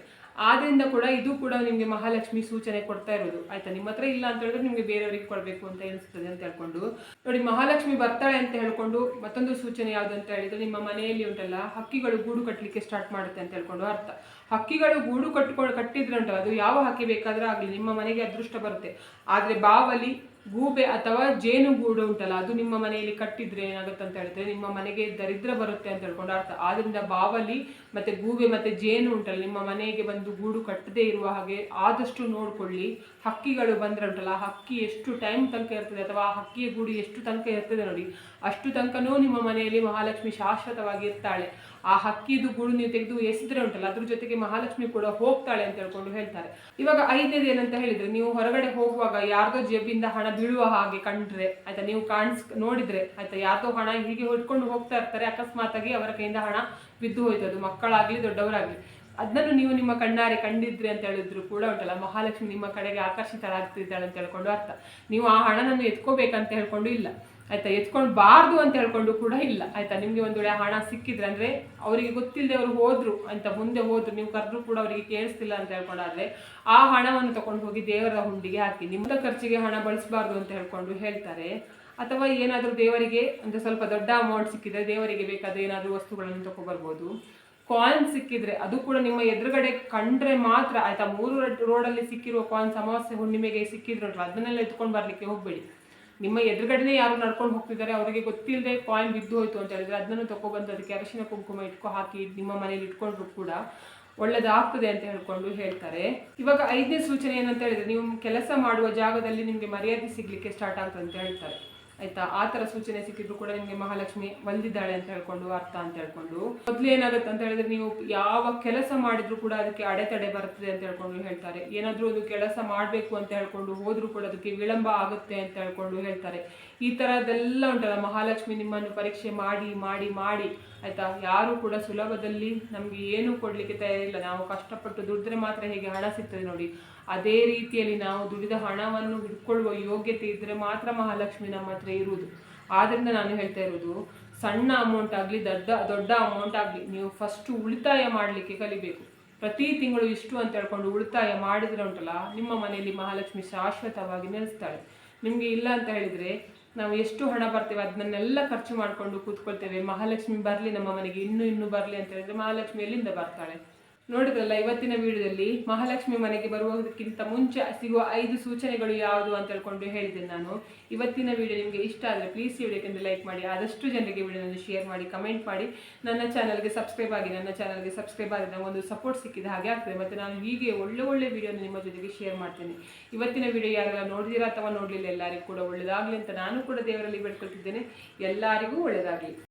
ಆದ್ರಿಂದ ಕೂಡ ಇದು ಕೂಡ ನಿಮ್ಗೆ ಮಹಾಲಕ್ಷ್ಮಿ ಸೂಚನೆ ಕೊಡ್ತಾ ಇರೋದು. ಆಯ್ತಾ? ನಿಮ್ಮ ಹತ್ರ ಇಲ್ಲ ಅಂತ ಹೇಳಿದ್ರೆ ನಿಮ್ಗೆ ಬೇರೆಯವರಿಗೆ ಕೊಡಬೇಕು ಅಂತ ಅನಿಸ್ತದೆ ಅಂತ ಹೇಳ್ಕೊಂಡು. ನೋಡಿ, ಮಹಾಲಕ್ಷ್ಮಿ ಬರ್ತಾಳೆ ಅಂತ ಹೇಳ್ಕೊಂಡು ಮತ್ತೊಂದು ಸೂಚನೆ ಯಾವುದು ಅಂತ ಹೇಳಿದ್ರೆ ನಿಮ್ಮ ಮನೆಯಲ್ಲಿ ಉಂಟಲ್ಲ, ಹಕ್ಕಿಗಳು ಗೂಡು ಕಟ್ಟಲಿಕ್ಕೆ ಸ್ಟಾರ್ಟ್ ಮಾಡುತ್ತೆ ಅಂತ ಹೇಳ್ಕೊಂಡು ಅರ್ಥ. ಹಕ್ಕಿಗಳು ಗೂಡು ಕಟ್ಕೊಂಡು ಕಟ್ಟಿದ್ರೆ ಅದು ಯಾವ ಹಕ್ಕಿ ಬೇಕಾದ್ರೂ ಆಗಲಿ, ನಿಮ್ಮ ಮನೆಗೆ ಅದೃಷ್ಟ ಬರುತ್ತೆ. ಆದ್ರೆ ಬಾವಲಿ ಗೂಬೆ ಅಥವಾ ಜೇನು ಗೂಡು ಉಂಟಲ್ಲ, ಅದು ನಿಮ್ಮ ಮನೆಯಲ್ಲಿ ಕಟ್ಟಿದ್ರೆ ಏನಾಗುತ್ತೆ ಅಂತ ಹೇಳಿದ್ರೆ ನಿಮ್ಮ ಮನೆಗೆ ದರಿದ್ರ ಬರುತ್ತೆ ಅಂತ ಹೇಳ್ಕೊಂಡು ಅರ್ಥ. ಆದ್ರಿಂದ ಬಾವಲಿ ಮತ್ತೆ ಗೂಬೆ ಮತ್ತೆ ಜೇನು ಉಂಟಲ್ಲ, ನಿಮ್ಮ ಮನೆಗೆ ಬಂದು ಗೂಡು ಕಟ್ಟದೇ ಇರುವ ಹಾಗೆ ಆದಷ್ಟು ನೋಡ್ಕೊಳ್ಳಿ. ಹಕ್ಕಿಗಳು ಬಂದ್ರೆ ಉಂಟಲ್ಲ ಹಕ್ಕಿ ಎಷ್ಟು ಟೈಮ್ ತನಕ ಇರ್ತದೆ ಅಥವಾ ಆ ಹಕ್ಕಿಯ ಗೂಡು ಎಷ್ಟು ತನಕ ಇರ್ತದೆ ನೋಡಿ. ಅಷ್ಟು ತನಕನೂ ನಿಮ್ಮ ಮನೆಯಲ್ಲಿ ಮಹಾಲಕ್ಷ್ಮಿ ಶಾಶ್ವತವಾಗಿ ಇರ್ತಾಳೆ. ಆ ಹಕ್ಕಿದು ಗುಳು ನೀವು ತೆಗೆದು ಎಸಿದ್ರೆ ಉಂಟಲ್ಲ, ಅದ್ರ ಜೊತೆಗೆ ಮಹಾಲಕ್ಷ್ಮಿ ಕೂಡ ಹೋಗ್ತಾಳೆ ಅಂತ ಹೇಳ್ಕೊಂಡು ಹೇಳ್ತಾರೆ. ಇವಾಗ ಐದನೇದು ಏನಂತ ಹೇಳಿದ್ರೆ, ನೀವು ಹೊರಗಡೆ ಹೋಗುವಾಗ ಯಾರ್ದೋ ಜೇಬಿಂದ ಹಣ ಬೀಳುವ ಹಾಗೆ ಕಂಡ್ರೆ, ಆಯ್ತಾ, ನೀವು ಕಾಣಿಸ್, ನೋಡಿದ್ರೆ, ಆಯ್ತಾ, ಯಾರ್ದೋ ಹಣ ಹೀಗೆ ಹೊಡ್ಕೊಂಡು ಹೋಗ್ತಾ ಇರ್ತಾರೆ ಅಕಸ್ಮಾತ್ ಆಗಿ ಅವರ ಕೈಯಿಂದ ಹಣ ಬಿದ್ದು ಹೋಯ್ತು, ಅದು ಮಕ್ಕಳಾಗ್ಲಿ, ದೊಡ್ಡವರಾಗ್ಲಿ. ಅದನ್ನು ನೀವು ನಿಮ್ಮ ಕಣ್ಣಾರೆ ಕಂಡಿದ್ರಿ ಅಂತ ಹೇಳಿದ್ರು ಕೂಡ ಉಂಟಲ್ಲ, ಮಹಾಲಕ್ಷ್ಮಿ ನಿಮ್ಮ ಕಡೆಗೆ ಆಕರ್ಷಿತರಾಗ್ತಿದ್ದಾಳೆ ಅಂತ ಹೇಳ್ಕೊಂಡು ಅರ್ಥ. ನೀವು ಆ ಹಣನನ್ನು ಎತ್ಕೋಬೇಕಂತ ಹೇಳ್ಕೊಂಡು ಇಲ್ಲ. ಆಯ್ತಾ ಎತ್ಕೊಂಡು ಬಾರ್ದು ಅಂತ ಹೇಳ್ಕೊಂಡು ಕೂಡ ಇಲ್ಲ. ಆಯ್ತಾ, ನಿಮಗೆ ಒಂದು ವೇಳೆ ಹಣ ಸಿಕ್ಕಿದ್ರೆ ಅಂದ್ರೆ ಅವರಿಗೆ ಗೊತ್ತಿಲ್ಲದೆ ಅವರು ಹೋದರು ಅಂತ, ಮುಂದೆ ಹೋದ್ರು, ನೀವು ಕರೆದ್ರು ಕೂಡ ಅವರಿಗೆ ಕೇಳಿಸ್ತಿಲ್ಲ ಅಂತ ಹೇಳ್ಕೊಂಡಾದ್ರೆ ಆ ಹಣವನ್ನು ತಗೊಂಡು ಹೋಗಿ ದೇವರ ಹುಂಡಿಗೆ ಹಾಕಿ, ನಿಮ್ಮ ಖರ್ಚಿಗೆ ಹಣ ಬಳಸಬಾರ್ದು ಅಂತ ಹೇಳ್ಕೊಂಡು ಹೇಳ್ತಾರೆ. ಅಥವಾ ಏನಾದರೂ ದೇವರಿಗೆ, ಅಂದರೆ ಸ್ವಲ್ಪ ದೊಡ್ಡ ಅಮೌಂಟ್ ಸಿಕ್ಕಿದ್ರೆ ದೇವರಿಗೆ ಬೇಕಾದ ಏನಾದರೂ ವಸ್ತುಗಳನ್ನು ತಗೊಬರ್ಬೋದು ಕಾಯಿನ್ ಸಿಕ್ಕಿದ್ರೆ ಅದು ಕೂಡ ನಿಮ್ಮ ಎದುರುಗಡೆ ಕಂಡ್ರೆ ಮಾತ್ರ, ಆಯ್ತಾ, ಮೂರು ರೋಡಲ್ಲಿ ಸಿಕ್ಕಿರುವ ಕಾಯಿನ್ ಅಮಾವಾಸ್ಯೆ ಹುಣ್ಣಿಮೆಗೆ ಸಿಕ್ಕಿದ್ರು ಅದನ್ನೆಲ್ಲ ಎತ್ಕೊಂಡು ಬರಲಿಕ್ಕೆ ಹೋಗ್ಬೇಡಿ. ನಿಮ್ಮ ಎದುರುಗಡೆನೇ ಯಾರು ನಡ್ಕೊಂಡು ಹೋಗ್ತಿದ್ದಾರೆ, ಅವರಿಗೆ ಗೊತ್ತಿಲ್ಲದೆ ಕಾಯಿನ್ ಬಿದ್ದು ಹೋಯ್ತು ಅಂತ ಹೇಳಿದ್ರೆ ಅದನ್ನು ತಗೊಬಂದು ಅದಕ್ಕೆ ಅರಶಿನ ಕುಂಕುಮ ಇಟ್ಕೊ ಹಾಕಿ ನಿಮ್ಮ ಮನೇಲಿ ಇಟ್ಕೊಂಡ್ರು ಕೂಡ ಒಳ್ಳೇದಾಗ್ತದೆ ಅಂತ ಹೇಳ್ಕೊಂಡು ಹೇಳ್ತಾರೆ. ಇವಾಗ ಐದನೇ ಸೂಚನೆ ಏನಂತ ಹೇಳಿದ್ರೆ, ನೀವು ಕೆಲಸ ಮಾಡುವ ಜಾಗದಲ್ಲಿ ನಿಮಗೆ ಮರ್ಯಾದೆ ಸಿಗ್ಲಿಕ್ಕೆ ಸ್ಟಾರ್ಟ್ ಆಗ್ತದೆ ಅಂತ ಹೇಳ್ತಾರೆ. ಆಯ್ತಾ? ಆ ಥರ ಸೂಚನೆ ಸಿಕ್ಕಿದ್ರು ಕೂಡ ನಿಮಗೆ ಮಹಾಲಕ್ಷ್ಮಿ ಬಂದಿದ್ದಾಳೆ ಅಂತ ಹೇಳ್ಕೊಂಡು, ಅರ್ಥ ಅಂತ ಹೇಳ್ಕೊಂಡು. ಮೊದ್ಲು ಏನಾಗುತ್ತೆ ಅಂತ ಹೇಳಿದ್ರೆ ನೀವು ಯಾವ ಕೆಲಸ ಮಾಡಿದ್ರು ಕೂಡ ಅದಕ್ಕೆ ಅಡೆತಡೆ ಬರ್ತದೆ ಅಂತ ಹೇಳ್ಕೊಂಡು ಹೇಳ್ತಾರೆ. ಏನಾದ್ರೂ ಒಂದು ಕೆಲಸ ಮಾಡಬೇಕು ಅಂತ ಹೇಳ್ಕೊಂಡು ಹೋದ್ರೂ ಕೂಡ ಅದಕ್ಕೆ ವಿಳಂಬ ಆಗುತ್ತೆ ಅಂತ ಹೇಳ್ಕೊಂಡು ಹೇಳ್ತಾರೆ. ಈ ತರದೆಲ್ಲ ಉಂಟಲ್ಲ, ಮಹಾಲಕ್ಷ್ಮಿ ನಿಮ್ಮನ್ನು ಪರೀಕ್ಷೆ ಮಾಡಿ ಮಾಡಿ ಮಾಡಿ. ಆಯ್ತಾ? ಯಾರು ಕೂಡ ಸುಲಭದಲ್ಲಿ ನಮಗೆ ಏನು ಕೊಡಲಿಕ್ಕೆ ತಯಾರಿಲ್ಲ ನಾವು ಕಷ್ಟಪಟ್ಟು ದುಡಿದ್ರೆ ಮಾತ್ರ ಹೇಗೆ ಹಣ ಸಿಗ್ತದೆ ನೋಡಿ. ಅದೇ ರೀತಿಯಲ್ಲಿ ನಾವು ದುಡಿದ ಹಣವನ್ನು ಹಿಡ್ಕೊಳ್ಳುವ ಯೋಗ್ಯತೆ ಇದ್ದರೆ ಮಾತ್ರ ಮಹಾಲಕ್ಷ್ಮಿ ನಮ್ಮ ಹತ್ರ ಇರುವುದು. ಆದ್ರಿಂದ ನಾನು ಹೇಳ್ತಾ ಇರೋದು ಸಣ್ಣ ಅಮೌಂಟ್ ಆಗಲಿ, ದೊಡ್ಡ ದೊಡ್ಡ ಅಮೌಂಟ್ ಆಗಲಿ ನೀವು ಫಸ್ಟ್ ಉಳಿತಾಯ ಮಾಡಲಿಕ್ಕೆ ಕಲಿಬೇಕು. ಪ್ರತಿ ತಿಂಗಳು ಇಷ್ಟು ಅಂತ ಹೇಳ್ಕೊಂಡು ಉಳಿತಾಯ ಮಾಡಿದ್ರೆ ಉಂಟಲ್ಲ, ನಿಮ್ಮ ಮನೆಯಲ್ಲಿ ಮಹಾಲಕ್ಷ್ಮಿ ಶಾಶ್ವತವಾಗಿ ನೆಲೆಸ್ತಾಳೆ. ನಿಮಗೆ ಇಲ್ಲ ಅಂತ ಹೇಳಿದ್ರೆ ನಾವು ಎಷ್ಟು ಹಣ ಬರ್ತೇವೆ ಅದನ್ನೆಲ್ಲ ಖರ್ಚು ಮಾಡಿಕೊಂಡು ಕೂತ್ಕೊಳ್ತೇವೆ. ಮಹಾಲಕ್ಷ್ಮಿ ಬರಲಿ, ನಮ್ಮ ಮನೆಗೆ ಇನ್ನೂ ಇನ್ನೂ ಬರಲಿ ಅಂತ ಹೇಳಿದ್ರೆ ಮಹಾಲಕ್ಷ್ಮಿ ಎಲ್ಲಿಂದ ಬರ್ತಾಳೆ? ನೋಡಿದ್ರಲ್ಲ ಇವತ್ತಿನ ವಿಡಿಯೋದಲ್ಲಿ ಮಹಾಲಕ್ಷ್ಮಿ ಮನೆಗೆ ಬರುವುದಕ್ಕಿಂತ ಮುಂಚೆ ಸಿಗುವ ಐದು ಸೂಚನೆಗಳು ಯಾವುದು ಅಂತ ಹೇಳ್ಕೊಂಡು ಹೇಳಿದೆ ನಾನು. ಇವತ್ತಿನ ವಿಡಿಯೋ ನಿಮಗೆ ಇಷ್ಟ ಆದರೆ ಪ್ಲೀಸ್ ವಿಡಿಯೋಕ್ಕೆ ಲೈಕ್ ಮಾಡಿ, ಆದಷ್ಟು ಜನರಿಗೆ ವಿಡಿಯೋನ ಶೇರ್ ಮಾಡಿ ಕಮೆಂಟ್ ಮಾಡಿ. ನನ್ನ ಚಾನಲ್ಗೆ ಸಬ್ಸ್ಕ್ರೈಬ್ ಆಗಿ, ನನ್ನ ಚಾನಲ್ಗೆ ಸಬ್ಸ್ಕ್ರೈಬ್ ಆಗಿ ಒಂದು ಸಪೋರ್ಟ್ ಸಿಕ್ಕಿದ ಹಾಗೆ ಆಗ್ತದೆ. ಮತ್ತು ನಾನು ಹೀಗೆ ಒಳ್ಳೆ ಒಳ್ಳೆ ವಿಡಿಯೋನ ನಿಮ್ಮ ಜೊತೆಗೆ ಶೇರ್ ಮಾಡ್ತೇನೆ. ಇವತ್ತಿನ ವಿಡಿಯೋ ಯಾರೆಲ್ಲ ನೋಡಿದಿರಾ ಅಥವಾ ನೋಡಲಿಲ್ಲ ಎಲ್ಲರಿಗೂ ಕೂಡ ಒಳ್ಳೆಯದಾಗಲಿ ಅಂತ ನಾನು ಕೂಡ ದೇವರಲ್ಲಿ ಬೇಡ್ಕೊಳ್ತಿದ್ದೇನೆ. ಎಲ್ಲರಿಗೂ ಒಳ್ಳೆಯದಾಗಲಿ